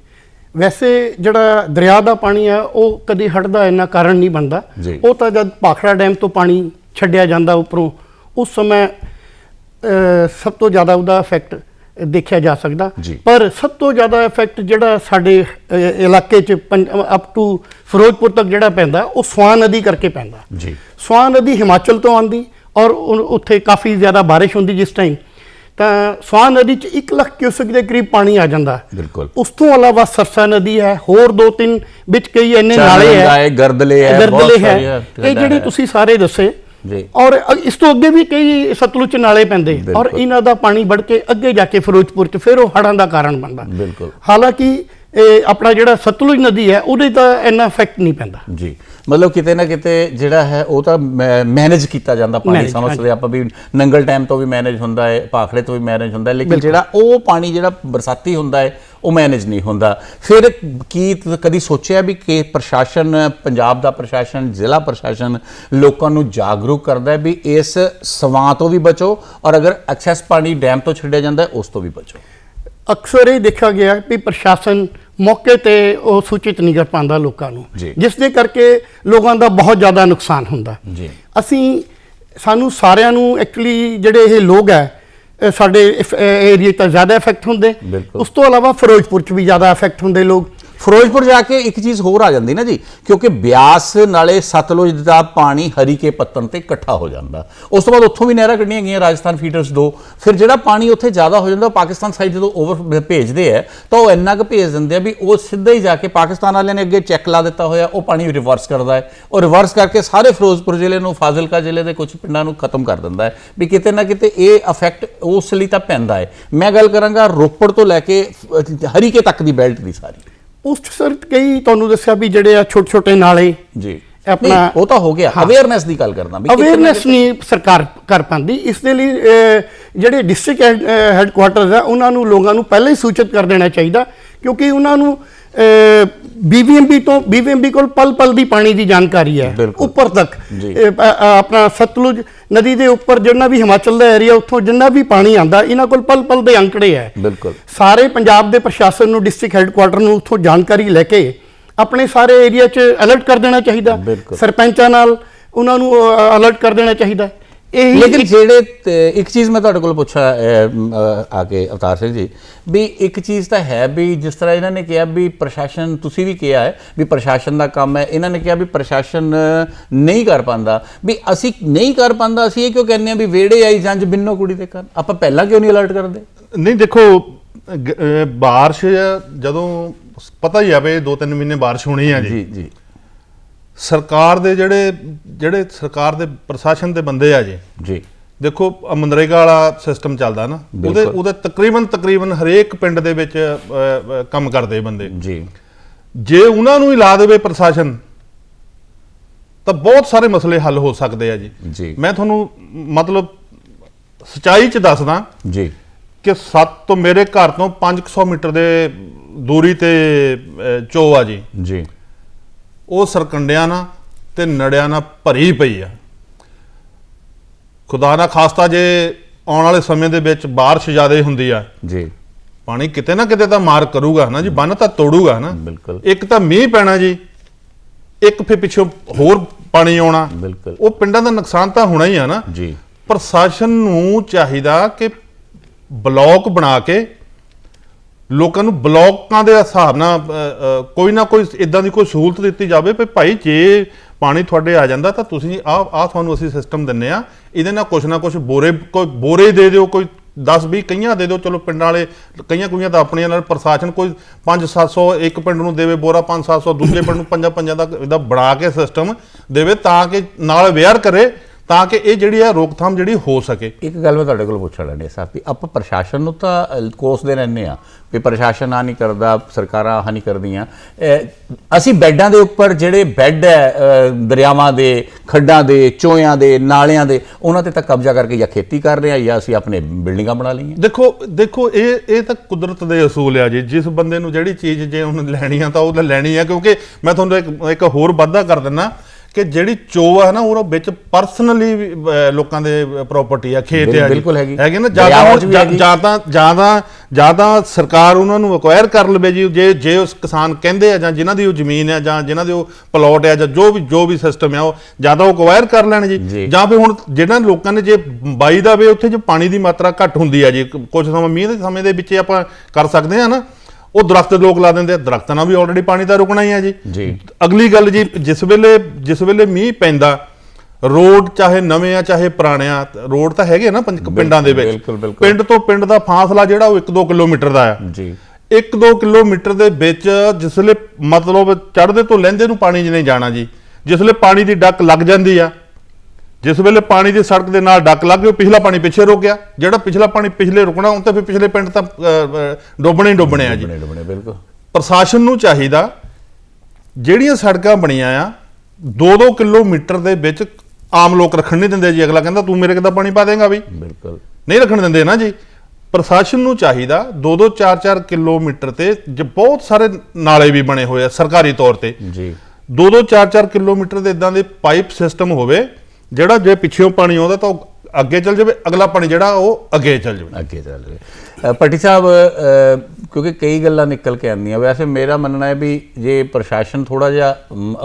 ਵੈਸੇ ਜਿਹੜਾ ਦਰਿਆ ਦਾ ਪਾਣੀ ਆ ਉਹ ਕਦੀ ਹਟਦਾ ਇੰਨਾ ਕਾਰਨ ਨਹੀਂ ਬਣਦਾ। ਉਹ ਤਾਂ ਜਦ ਭਾਖੜਾ ਡੈਮ ਤੋਂ ਪਾਣੀ ਛੱਡਿਆ ਜਾਂਦਾ ਉੱਪਰੋਂ ਉਸ ਸਮੇਂ ਸਭ ਤੋਂ ਜ਼ਿਆਦਾ ਉਹਦਾ ਇਫੈਕਟ ਦੇਖਿਆ ਜਾ ਸਕਦਾ। ਪਰ ਸਭ ਤੋਂ ਜ਼ਿਆਦਾ ਇਫੈਕਟ ਜਿਹੜਾ ਸਾਡੇ ਇਲਾਕੇ 'ਚ ਅਪ ਟੂ ਫਿਰੋਜ਼ਪੁਰ ਤੱਕ ਜਿਹੜਾ ਪੈਂਦਾ ਉਹ ਸਵਾਨ ਨਦੀ ਕਰਕੇ ਪੈਂਦਾ। ਜੀ। ਸਵਾਨ ਨਦੀ ਹਿਮਾਚਲ ਤੋਂ ਆਉਂਦੀ ਔਰ ਉੱਥੇ ਕਾਫੀ ਜ਼ਿਆਦਾ ਬਾਰਿਸ਼ ਹੁੰਦੀ ਜਿਸ ਟਾਈਮ ਤਾਂ ਸਵਾਨ ਨਦੀ 'ਚ 1 ਲੱਖ ਕਿਊਸਕ ਦੇ ਕਰੀਬ ਪਾਣੀ ਆ ਜਾਂਦਾ। ਬਿਲਕੁਲ। ਉਸ ਤੋਂ ਇਲਾਵਾ ਸਰਸਾ ਨਦੀ ਹੈ ਹੋਰ ਦੋ ਤਿੰਨ ਵਿੱਚ ਕਈ ਇੰਨੇ ਨਾਲੇ ਹੈ। ਗਰਦਲੇ ਹੈ, ਬਹੁਤ ਗਰਦਲੇ ਹੈ ਇਹ ਜਿਹੜੇ। ਤੁਸੀਂ ਸਾਰੇ ਦੱਸੇ ਜੀ। ਔਰ ਇਸ ਤੋਂ ਅੱਗੇ ਵੀ ਕਈ ਸਤਲੁਜ ਨਾਲੇ ਪੈਂਦੇ। ਔਰ। ਇਹਨਾਂ ਦਾ ਪਾਣੀ ਵੜ ਕੇ ਅੱਗੇ ਜਾ ਕੇ ਫਿਰੋਜ਼ਪੁਰ 'ਚ ਫਿਰ ਉਹ ਹੜ੍ਹਾਂ ਦਾ ਕਾਰਨ ਬਣਦਾ। ਬਿਲਕੁਲ। ਹਾਲਾਂਕਿ ਇਹ ਆਪਣਾ ਜਿਹੜਾ ਸਤਲੁਜ ਨਦੀ ਹੈ ਉਹਦੇ ਤਾਂ ਇੰਨਾ ਇਫੈਕਟ ਨਹੀਂ ਪੈਂਦਾ। ਜੀ। ਮਤਲਬ ਕਿਤੇ ਨਾ ਕਿਤੇ ਜਿਹੜਾ ਹੈ ਉਹ ਤਾਂ ਮੈਨੇਜ ਕੀਤਾ ਜਾਂਦਾ ਪਾਣੀ ਸਮਝਦੇ ਆਪਾਂ ਵੀ ਨੰਗਲ ਟਾਈਮ ਤੋਂ ਵੀ ਮੈਨੇਜ ਹੁੰਦਾ ਹੈ ਭਾਖੜੇ ਤੋਂ ਵੀ ਮੈਨੇਜ ਹੁੰਦਾ ਹੈ ਲੇਕਿਨ ਜਿਹੜਾ ਉਹ ਪਾਣੀ ਜਿਹੜਾ ਬਰਸਾਤੀ ਹੁੰਦਾ ਹੈ ਉਹ ਮੈਨੇਜ ਨਹੀਂ ਹੁੰਦਾ। ਫਿਰ ਕੀ ਕਦੀ ਸੋਚਿਆ ਵੀ ਕਿ ਪ੍ਰਸ਼ਾਸਨ ਪੰਜਾਬ ਦਾ ਪ੍ਰਸ਼ਾਸਨ ਜ਼ਿਲ੍ਹਾ ਪ੍ਰਸ਼ਾਸਨ ਲੋਕਾਂ ਨੂੰ ਜਾਗਰੂਕ ਕਰਦਾ ਹੈ ਵੀ ਇਸ ਸਵਾਂ ਤੋਂ ਵੀ ਬਚੋ ਔਰ ਅਗਰ ਐਕਸੈਸ ਪਾਣੀ ਡੈਮ ਤੋਂ ਛੱਡਿਆ ਜਾਂਦਾ ਹੈ ਉਸ ਤੋਂ ਵੀ ਬਚੋ? ਅਕਸਰ ਇਹ ਦੇਖਿਆ ਗਿਆ ਵੀ ਪ੍ਰਸ਼ਾਸਨ ਮੌਕੇ ਤੇ ਉਹ ਸੂਚਿਤ ਨਹੀਂ ਕਰ ਪਾਉਂਦਾ ਲੋਕਾਂ ਨੂੰ। ਜੀ। ਜਿਸ ਦੇ ਕਰਕੇ ਲੋਕਾਂ ਦਾ ਬਹੁਤ ਜ਼ਿਆਦਾ ਨੁਕਸਾਨ ਹੁੰਦਾ। ਜੀ। ਅਸੀਂ ਸਾਨੂੰ ਸਾਰਿਆਂ ਨੂੰ ਐਕਚੁਅਲੀ ਜਿਹੜੇ ਇਹ ਲੋਕ ਹੈ ਇਹ ਸਾਡੇ ਏਰੀਆ ਤਾਂ ਜ਼ਿਆਦਾ ਇਫੈਕਟ ਹੁੰਦੇ। ਬਿਲਕੁਲ। ਉਸ ਤੋਂ ਇਲਾਵਾ ਫਿਰੋਜ਼ਪੁਰ ਚ ਵੀ ਜ਼ਿਆਦਾ ਇਫੈਕਟ ਹੁੰਦੇ ਲੋਕ। ਫਿਰੋਜ਼ਪੁਰ ਜਾ ਕੇ ਇੱਕ ਚੀਜ਼ ਹੋਰ ਆ ਜਾਂਦੀ ਨਾ ਜੀ, ਕਿਉਂਕਿ ਬਿਆਸ ਨਾਲੇ ਸਤਲੁਜ ਦਾ ਪਾਣੀ ਹਰੀਕੇ ਪੱਤਨ ਤੇ ਇਕੱਠਾ ਹੋ ਜਾਂਦਾ। ਉਸ ਤੋਂ ਬਾਅਦ ਉੱਥੋਂ ਵੀ ਨਹਿਰਾਂ ਕੱਢੀਆਂ ਗਈਆਂ, ਰਾਜਸਥਾਨ ਫੀਡਰਸ ਦੋ। ਫਿਰ ਜਿਹੜਾ ਪਾਣੀ ਉੱਥੇ ਜ਼ਿਆਦਾ ਹੋ ਜਾਂਦਾ, ਉਹ ਪਾਕਿਸਤਾਨ ਸਾਈਡ ਜਦੋਂ ਓਵਰ ਭੇਜਦੇ ਆ, ਤਾਂ ਉਹ ਇੰਨਾ ਕੁ ਭੇਜ ਦਿੰਦੇ ਆ ਵੀ ਉਹ ਸਿੱਧਾ ਹੀ ਜਾ ਕੇ ਪਾਕਿਸਤਾਨ ਵਾਲਿਆਂ ਨੇ ਅੱਗੇ ਚੈੱਕ ਲਾ ਦਿੱਤਾ ਹੋਇਆ, ਉਹ ਪਾਣੀ ਰਿਵਰਸ ਕਰਦਾ ਹੈ। ਉਹ ਰਿਵਰਸ ਕਰਕੇ ਸਾਰੇ ਫਿਰੋਜ਼ਪੁਰ ਜ਼ਿਲ੍ਹੇ ਨੂੰ, ਫਾਜ਼ਿਲਕਾ ਜ਼ਿਲ੍ਹੇ ਦੇ ਕੁਝ ਪਿੰਡਾਂ ਨੂੰ ਖਤਮ ਕਰ ਦਿੰਦਾ ਹੈ। ਵੀ ਕਿਤੇ ਨਾ ਕਿਤੇ ਇਹ ਇਫੈਕਟ ਉਸ ਲਈ ਤਾਂ ਪੈਂਦਾ ਹੈ। ਮੈਂ ਗੱਲ ਕਰਾਂਗਾ ਰੋਪੜ ਤੋਂ ਲੈ ਕੇ ਹਰੀਕੇ ਤੱਕ ਦੀ ਬੈਲਟ ਦੀ ਸਾਰੀ। ਉਸ 'ਚ ਸਰ ਕਈ ਤੁਹਾਨੂੰ ਦੱਸਿਆ ਵੀ ਜਿਹੜੇ ਆ ਛੋਟੇ ਛੋਟੇ ਨਾਲੇ ਜੀ। ਆਪਣਾ- ਉਹ ਤਾਂ ਹੋ ਗਿਆ। ਅਵੇਅਰਨੈਸ ਦੀ ਗੱਲ ਕਰਦਾ ਵੀ ਅਵੇਅਰਨੈਸ ਨਹੀਂ ਸਰਕਾਰ ਕਰ ਪਾਉਂਦੀ ਇਸ ਦੇ ਲਈ ਜਿਹੜੇ ਡਿਸਟ੍ਰਿਕਟ ਹੈੱਡਕੁਆਟਰਸ ਆ ਉਹਨਾਂ ਨੂੰ ਲੋਕਾਂ ਨੂੰ ਪਹਿਲਾਂ ਹੀ ਸੂਚਿਤ ਕਰ ਦੇਣਾ ਚਾਹੀਦਾ ਕਿਉਂਕਿ ਉਹਨਾਂ ਨੂੰ ਬੀਬੀਐਮਬੀ ਤੋਂ ਬੀਬੀਐਮਬੀ ਕੋਲ ਪਲ ਪਲ ਦੀ ਪਾਣੀ ਦੀ ਜਾਣਕਾਰੀ ਹੈ। ਉੱਪਰ ਤੱਕ। ਆਪਣਾ ਸਤਲੁਜ ਨਦੀ ਦੇ ਉੱਪਰ ਜਿੰਨਾ ਵੀ ਹਿਮਾਚਲ ਦਾ ਏਰੀਆ ਉੱਥੋਂ ਜਿੰਨਾ ਵੀ ਪਾਣੀ ਆਂਦਾ ਇਹਨਾਂ ਕੋਲ ਪਲ ਪਲ ਦੇ ਅੰਕੜੇ ਹੈ। ਬਿਲਕੁਲ। ਸਾਰੇ ਪੰਜਾਬ ਦੇ ਪ੍ਰਸ਼ਾਸਨ ਨੂੰ ਡਿਸਟ੍ਰਿਕਟ ਹੈੱਡਕੁਆਟਰ ਨੂੰ ਉੱਥੋਂ ਜਾਣਕਾਰੀ ਲੈ ਕੇ ਆਪਣੇ ਸਾਰੇ ਏਰੀਆ 'ਚ ਅਲਰਟ ਕਰ ਦੇਣਾ ਚਾਹੀਦਾ। ਸਰਪੰਚਾਂ ਨਾਲ ਉਹਨਾਂ ਨੂੰ ਅਲਰਟ ਕਰ ਦੇਣਾ ਚਾਹੀਦਾ। ਇਹ ਲੇਕਿਨ ਜਿਹੜੇ ਇੱਕ ਚੀਜ਼ ਮੈਂ ਤੁਹਾਡੇ ਕੋਲ ਪੁੱਛਾ ਆ ਕੇ ਅਵਤਾਰ ਸਿੰਘ ਜੀ ਵੀ ਇੱਕ ਚੀਜ਼ ਤਾਂ ਹੈ ਵੀ ਜਿਸ ਤਰ੍ਹਾਂ ਇਹਨਾਂ ਨੇ ਕਿਹਾ ਵੀ ਪ੍ਰਸ਼ਾਸਨ ਤੁਸੀਂ ਵੀ ਕਿਹਾ ਹੈ ਵੀ ਪ੍ਰਸ਼ਾਸਨ ਦਾ ਕੰਮ ਹੈ ਇਹਨਾਂ ਨੇ ਕਿਹਾ ਵੀ ਪ੍ਰਸ਼ਾਸਨ ਨਹੀਂ ਕਰ ਪਾਉਂਦਾ। ਵੀ ਅਸੀਂ ਨਹੀਂ ਕਰ ਪਾਉਂਦਾ ਅਸੀਂ ਇਹ ਕਿਉਂ ਕਹਿੰਦੇ ਆ ਵੀ ਵੇੜੇ ਆਈ ਜੰਜ ਬਿੰਨੋ ਕੁੜੀ ਦੇ ਕਰਨ ਆਪਾਂ ਪਹਿਲਾਂ ਕਿਉਂ ਨਹੀਂ ਅਲਰਟ ਕਰਦੇ? ਨਹੀਂ ਦੇਖੋ ਬਾਰਿਸ਼ ਜਦੋਂ ਪਤਾ ਹੀ ਆ ਵੀ ਦੋ ਤਿੰਨ ਮਹੀਨੇ ਬਾਰਿਸ਼ ਹੋਣੀ ਆ ਜੀ ਜੀ। ਸਰਕਾਰ ਦੇ ਜਿਹੜੇ ਜਿਹੜੇ ਸਰਕਾਰ ਦੇ ਪ੍ਰਸ਼ਾਸਨ ਦੇ ਬੰਦੇ ਆ ਜੀ। ਜੀ। ਦੇਖੋ ਮਨਰੇਗਾ ਵਾਲਾ ਸਿਸਟਮ ਚੱਲਦਾ ਨਾ ਉਹਦੇ। ਉਹਦੇ ਤਕਰੀਬਨ ਤਕਰੀਬਨ ਹਰੇਕ ਪਿੰਡ ਦੇ ਵਿੱਚ ਕੰਮ ਕਰਦੇ ਬੰਦੇ। ਜੀ। ਜੇ ਉਹਨਾਂ ਨੂੰ ਹੀ ਲਾ ਦੇਵੇ ਪ੍ਰਸ਼ਾਸਨ ਤਾਂ ਬਹੁਤ ਸਾਰੇ ਮਸਲੇ ਹੱਲ ਹੋ ਸਕਦੇ ਆ ਜੀ। ਮੈਂ ਤੁਹਾਨੂੰ ਮਤਲਬ ਸਚਾਈ ਚ ਦੱਸਦਾ ਜੀ। ਕਿ ਸੱਤ ਤੋਂ ਮੇਰੇ ਘਰ ਤੋਂ 500 ਮੀਟਰ ਦੇ ਦੂਰੀ ਤੇ ਅਹ, ਚੋ ਆ ਜੀ। ਜੀ। ਉਹ ਸਰਕੰਡਿਆਂ ਨਾਲ ਤੇ ਨੜਿਆਂ ਨਾਲ ਭਰੀ ਪਈ ਆ। ਖੁਦਾ ਨਾ ਖਾਸਤਾ ਜੇ ਆਉਣ ਵਾਲੇ ਸਮੇਂ ਦੇ ਵਿੱਚ ਬਾਰਿਸ਼ ਜ਼ਿਆਦਾ ਹੁੰਦੀ ਆ। ਜੀ। ਪਾਣੀ ਕਿਤੇ ਨਾ ਕਿਤੇ ਤਾਂ ਮਾਰ ਕਰੂਗਾ ਨਾ ਜੀ? ਬੰਨ ਤਾਂ ਤੋੜੂਗਾ ਨਾ ਬਿਲਕੁਲ। ਇੱਕ ਤਾਂ ਮੀਂਹ ਪੈਣਾ ਜੀ। ਇੱਕ ਫਿਰ ਪਿੱਛੋਂ ਹੋਰ ਪਾਣੀ ਆਉਣਾ। ਬਿਲਕੁਲ। ਉਹ ਪਿੰਡਾਂ ਦਾ ਨੁਕਸਾਨ ਤਾਂ ਹੋਣਾ ਹੀ ਆ ਨਾ। ਜੀ। ਪ੍ਰਸ਼ਾਸਨ ਨੂੰ ਚਾਹੀਦਾ ਕਿ ਬਲੌਕ ਬਣਾ ਕੇ ਲੋਕਾਂ ਨੂੰ ਬਲੌਕਾਂ ਦੇ ਹਿਸਾਬ ਨਾਲ ਕੋਈ ਨਾ ਕੋਈ ਇਦਾਂ ਦੀ ਕੋਈ ਸਹੂਲਤ ਦਿੱਤੀ ਜਾਵੇ ਵੀ ਭਾਈ ਜੇ ਪਾਣੀ ਤੁਹਾਡੇ ਆ ਜਾਂਦਾ ਤਾਂ ਤੁਸੀਂ ਆ ਆ ਤੁਹਾਨੂੰ ਅਸੀਂ ਸਿਸਟਮ ਦਿੰਨੇ ਆ। ਇਹਦੇ ਨਾਲ ਕੁਛ ਨਾ ਕੁਛ ਬੋਰੇ, ਕੋਈ ਬੋਰੇ ਦੇ ਦਿਓ, ਕੋਈ 10 20 ਕਈਆਂ ਦੇ ਦਿਓ, ਚਲੋ ਪਿੰਡਾਂ ਵਾਲੇ, ਕਈਆਂ ਕੁਈਆਂ ਤਾਂ ਆਪਣੀਆਂ ਨਾਲ ਪ੍ਰਸ਼ਾਸਨ ਕੋਈ 5 700 ਇੱਕ ਪਿੰਡ ਨੂੰ ਦੇਵੇ, ਬੋਰਾ 5 700 ਦੂਜੇ ਪਿੰਡ ਨੂੰ ਪੰਜਾਂ ਪੰਜਾਂ ਦਾ ਇਹਦਾ ਬਣਾ ਕੇ ਸਿਸਟਮ ਦੇਵੇ ਤਾਂ ਕਿ ਨਾਲ ਅਵੇਅਰ ਕਰੇ। ਤਾਂ ਕਿ ਇਹ ਜਿਹੜੀ ਆ ਰੋਕਥਾਮ ਜਿਹੜੀ ਹੋ ਸਕੇ। ਇੱਕ ਗੱਲ ਮੈਂ ਤੁਹਾਡੇ ਕੋਲ ਪੁੱਛਣ ਲੈਣੀ ਸਾਹਿਬ ਵੀ ਆਪਾਂ ਪ੍ਰਸ਼ਾਸਨ ਨੂੰ ਤਾਂ ਅਹ, ਕੋਸਦੇ ਰਹਿੰਦੇ ਆ ਵੀ ਪ੍ਰਸ਼ਾਸਨ ਆ ਨਹੀਂ ਕਰਦਾ ਸਰਕਾਰਾਂ ਆਹ ਨਹੀਂ ਕਰਦੀਆਂ। ਅਸੀਂ ਬੈੱਡਾਂ ਦੇ ਉੱਪਰ ਜਿਹੜੇ ਬੈੱਡ ਹੈ ਦਰਿਆਵਾਂ ਦੇ ਖੱਡਾਂ ਦੇ ਚੋਇਆਂ ਦੇ ਨਾਲਿਆਂ ਦੇ ਉਹਨਾਂ ਤੇ ਤਾਂ ਕਬਜ਼ਾ ਕਰਕੇ ਜਾਂ ਖੇਤੀ ਕਰ ਰਹੇ ਆ ਜਾਂ ਅਸੀਂ ਆਪਣੇ ਬਿਲਡਿੰਗਾਂ ਬਣਾ ਲਈਆਂ। ਦੇਖੋ ਦੇਖੋ ਇਹ ਇਹ ਤਾਂ ਕੁਦਰਤ ਦੇ ਅਸੂਲ ਆ ਜੀ। ਜਿਸ ਬੰਦੇ ਨੂੰ ਜਿਹੜੀ ਚੀਜ਼ ਜੇ ਉਹਨੇ ਲੈਣੀ ਆ ਤਾਂ ਉਹ ਲੈਣੀ ਆ। ਕਿਉਂਕਿ ਮੈਂ ਤੁਹਾਨੂੰ ਇੱਕ ਇੱਕ ਹੋਰ ਵਾਧਾ ਕਰ ਦਿੰਦਾ। ਕਿ ਜਿਹੜੀ ਚੋ ਆ ਨਾ ਉਹ ਵਿੱਚ ਪਰਸਨਲੀ ਲੋਕਾਂ ਦੇ ਪ੍ਰਾਪਰਟੀ ਆ ਖੇਤ ਆ। ਬਿਲਕੁਲ ਹੈਗੀ। ਹੈਗੇ ਨਾ ਦਰਿਆਵਾਂ 'ਚ ਵੀ ਜਾਂ ਹੈਗੀ। ਜਾਂ ਤਾਂ ਜਾਂ ਤਾਂ ਜਾਂ ਤਾਂ ਸਰਕਾਰ ਉਹਨਾਂ ਨੂੰ ਅਕਵਾਇਰ ਕਰ ਲਵੇ ਜੀ ਜੇ ਜੇ ਉਸ ਕਿਸਾਨ ਕਹਿੰਦੇ ਆ ਜਾਂ ਜਿਨ੍ਹਾਂ ਦੀ ਉਹ ਜ਼ਮੀਨ ਆ ਜਾਂ ਜਿਨ੍ਹਾਂ ਦੇ ਉਹ ਪਲਾਟ ਆ ਜਾਂ ਜੋ ਵੀ ਜੋ ਵੀ ਸਿਸਟਮ ਆ ਉਹ ਜਾਂ ਤਾਂ ਉਹ ਅਕਵਾਇਰ ਕਰ ਲੈਣ ਜੀ। ਜੀ ਫਿਰ ਹੁਣ ਜਿਹਨਾਂ ਲੋਕਾਂ ਨੇ ਜੇ ਬਾਈ ਦਾ ਵੇ ਉੱਥੇ ਜੇ ਪਾਣੀ ਦੀ ਮਾਤਰਾ ਘੱਟ ਹੁੰਦੀ ਆ ਜੀ ਕੁਝ ਸਮਾਂ ਮੀਂਹ ਦੇ ਸਮੇਂ ਦੇ ਵਿੱਚ ਹੀ ਆਪਾਂ ਕਰ ਸਕਦੇ ਆ ਨਾ ਉਹ ਦਰਖਤ ਲੋਕ ਲਾ ਦਿੰਦੇ ਆ। ਦਰਖਤਾਂ ਨਾਲ ਵੀ ਆਲਰੇਡੀ ਪਾਣੀ ਤਾਂ ਰੁਕਣਾ ਹੀ ਆ ਜੀ। ਜੀ। ਅਗਲੀ ਗੱਲ ਜੀ ਜਿਸ ਵੇਲੇ ਜਿਸ ਵੇਲੇ ਮੀਂਹ ਪੈਂਦਾ ਰੋਡ ਚਾਹੇ ਨਵੇਂ ਆ ਚਾਹੇ ਪੁਰਾਣੇ ਆ ਰੋਡ ਤਾਂ ਹੈਗੇ ਨਾ ਪੰਜ- ਪਿੰਡਾਂ ਦੇ ਵਿੱਚ। ਬਿਲਕੁਲ, ਬਿਲਕੁਲ। ਪਿੰਡ ਤੋਂ ਪਿੰਡ ਦਾ ਫਾਸਲਾ ਜਿਹੜਾ ਉਹ 1-2 ਕਿਲੋਮੀਟਰ ਦਾ ਆ। ਜੀ। 1-2 ਕਿਲੋਮੀਟਰ ਦੇ ਵਿੱਚ ਜਿਸ ਵੇਲੇ ਮਤਲਬ ਚੜ੍ਹਦੇ ਤੋਂ ਲਹਿੰਦੇ ਨੂੰ ਪਾਣੀ ਜਿਹਨੇ ਜਾਣਾ ਜੀ। ਜਿਸ ਵੇਲੇ ਪਾਣੀ ਦੀ ਡੱਕ ਲੱਗ ਜਾਂਦੀ ਆ ਜਿਸ ਵੇਲੇ ਪਾਣੀ ਦੀ ਸੜਕ ਦੇ ਨਾਲ ਡੱਕ ਲੱਗ ਉਹ ਪਿਛਲਾ ਪਾਣੀ ਪਿੱਛੇ ਰੁਕ ਗਿਆ। ਜਿਹੜਾ ਪਿਛਲਾ ਪਾਣੀ ਪਿਛਲੇ ਰੁਕਣਾ ਉਹ ਤਾਂ ਫਿਰ ਪਿਛਲੇ ਪਿੰਡ ਤਾਂ ਡੁੱਬਣੇ ਡੁੱਬਣੇ ਆ ਜੀ। ਬਿਲਕੁਲ। ਪ੍ਰਸ਼ਾਸਨ ਨੂੰ ਚਾਹੀਦਾ ਜਿਹੜੀਆਂ ਸੜਕਾਂ ਬਣੀਆਂ ਆ 2-2 ਕਿਲੋਮੀਟਰ ਦੇ ਵਿੱਚ ਆਮ ਲੋਕ ਰੱਖਣ ਨਹੀਂ ਦਿੰਦੇ ਜੀ। ਅਗਲਾ ਕਹਿੰਦਾ ਤੂੰ ਮੇਰੇ ਕਿੱਦਾਂ ਪਾਣੀ ਪਾ ਦੇਂਗਾ ਬਈ ਬਿਲਕੁਲ। ਨਹੀਂ ਰੱਖਣ ਦਿੰਦੇ ਨਾ ਜੀ। ਪ੍ਰਸ਼ਾਸਨ ਨੂੰ ਚਾਹੀਦਾ 2-2 4-4 ਕਿਲੋਮੀਟਰ ਤੇ ਜ ਬਹੁਤ ਸਾਰੇ ਨਾਲੇ ਵੀ ਬਣੇ ਹੋਏ ਆ ਸਰਕਾਰੀ ਤੌਰ ਤੇ। ਜੀ। 2-2 4-4 ਕਿਲੋਮੀਟਰ ਦੇ ਇਦਾਂ ਦੇ ਪਾਈਪ ਸਿਸਟਮ ਹੋਵੇ ਜਿਹੜਾ ਜੇ ਪਿੱਛੇੋਂ ਪਾਣੀ ਆਉਂਦਾ ਤਾਂ ਉਹ ਅੱਗੇ ਚੱਲ ਜਾਵੇ, ਅਗਲਾ ਪਾਣੀ ਜਿਹੜਾ ਉਹ ਅੱਗੇ ਚੱਲ ਜਾਵੇ। ਅੱਗੇ ਚੱਲ ਰਹੇ ਪੱਟੀ ਸਾਹਿਬ ਕਿਉਂਕਿ ਕਈ ਗੱਲਾਂ ਨਿਕਲ ਕੇ ਆਉਂਦੀਆਂ। ਵੈਸੇ ਮੇਰਾ ਮੰਨਣਾ ਹੈ ਵੀ ਜੇ ਪ੍ਰਸ਼ਾਸਨ ਥੋੜਾ ਜਿਹਾ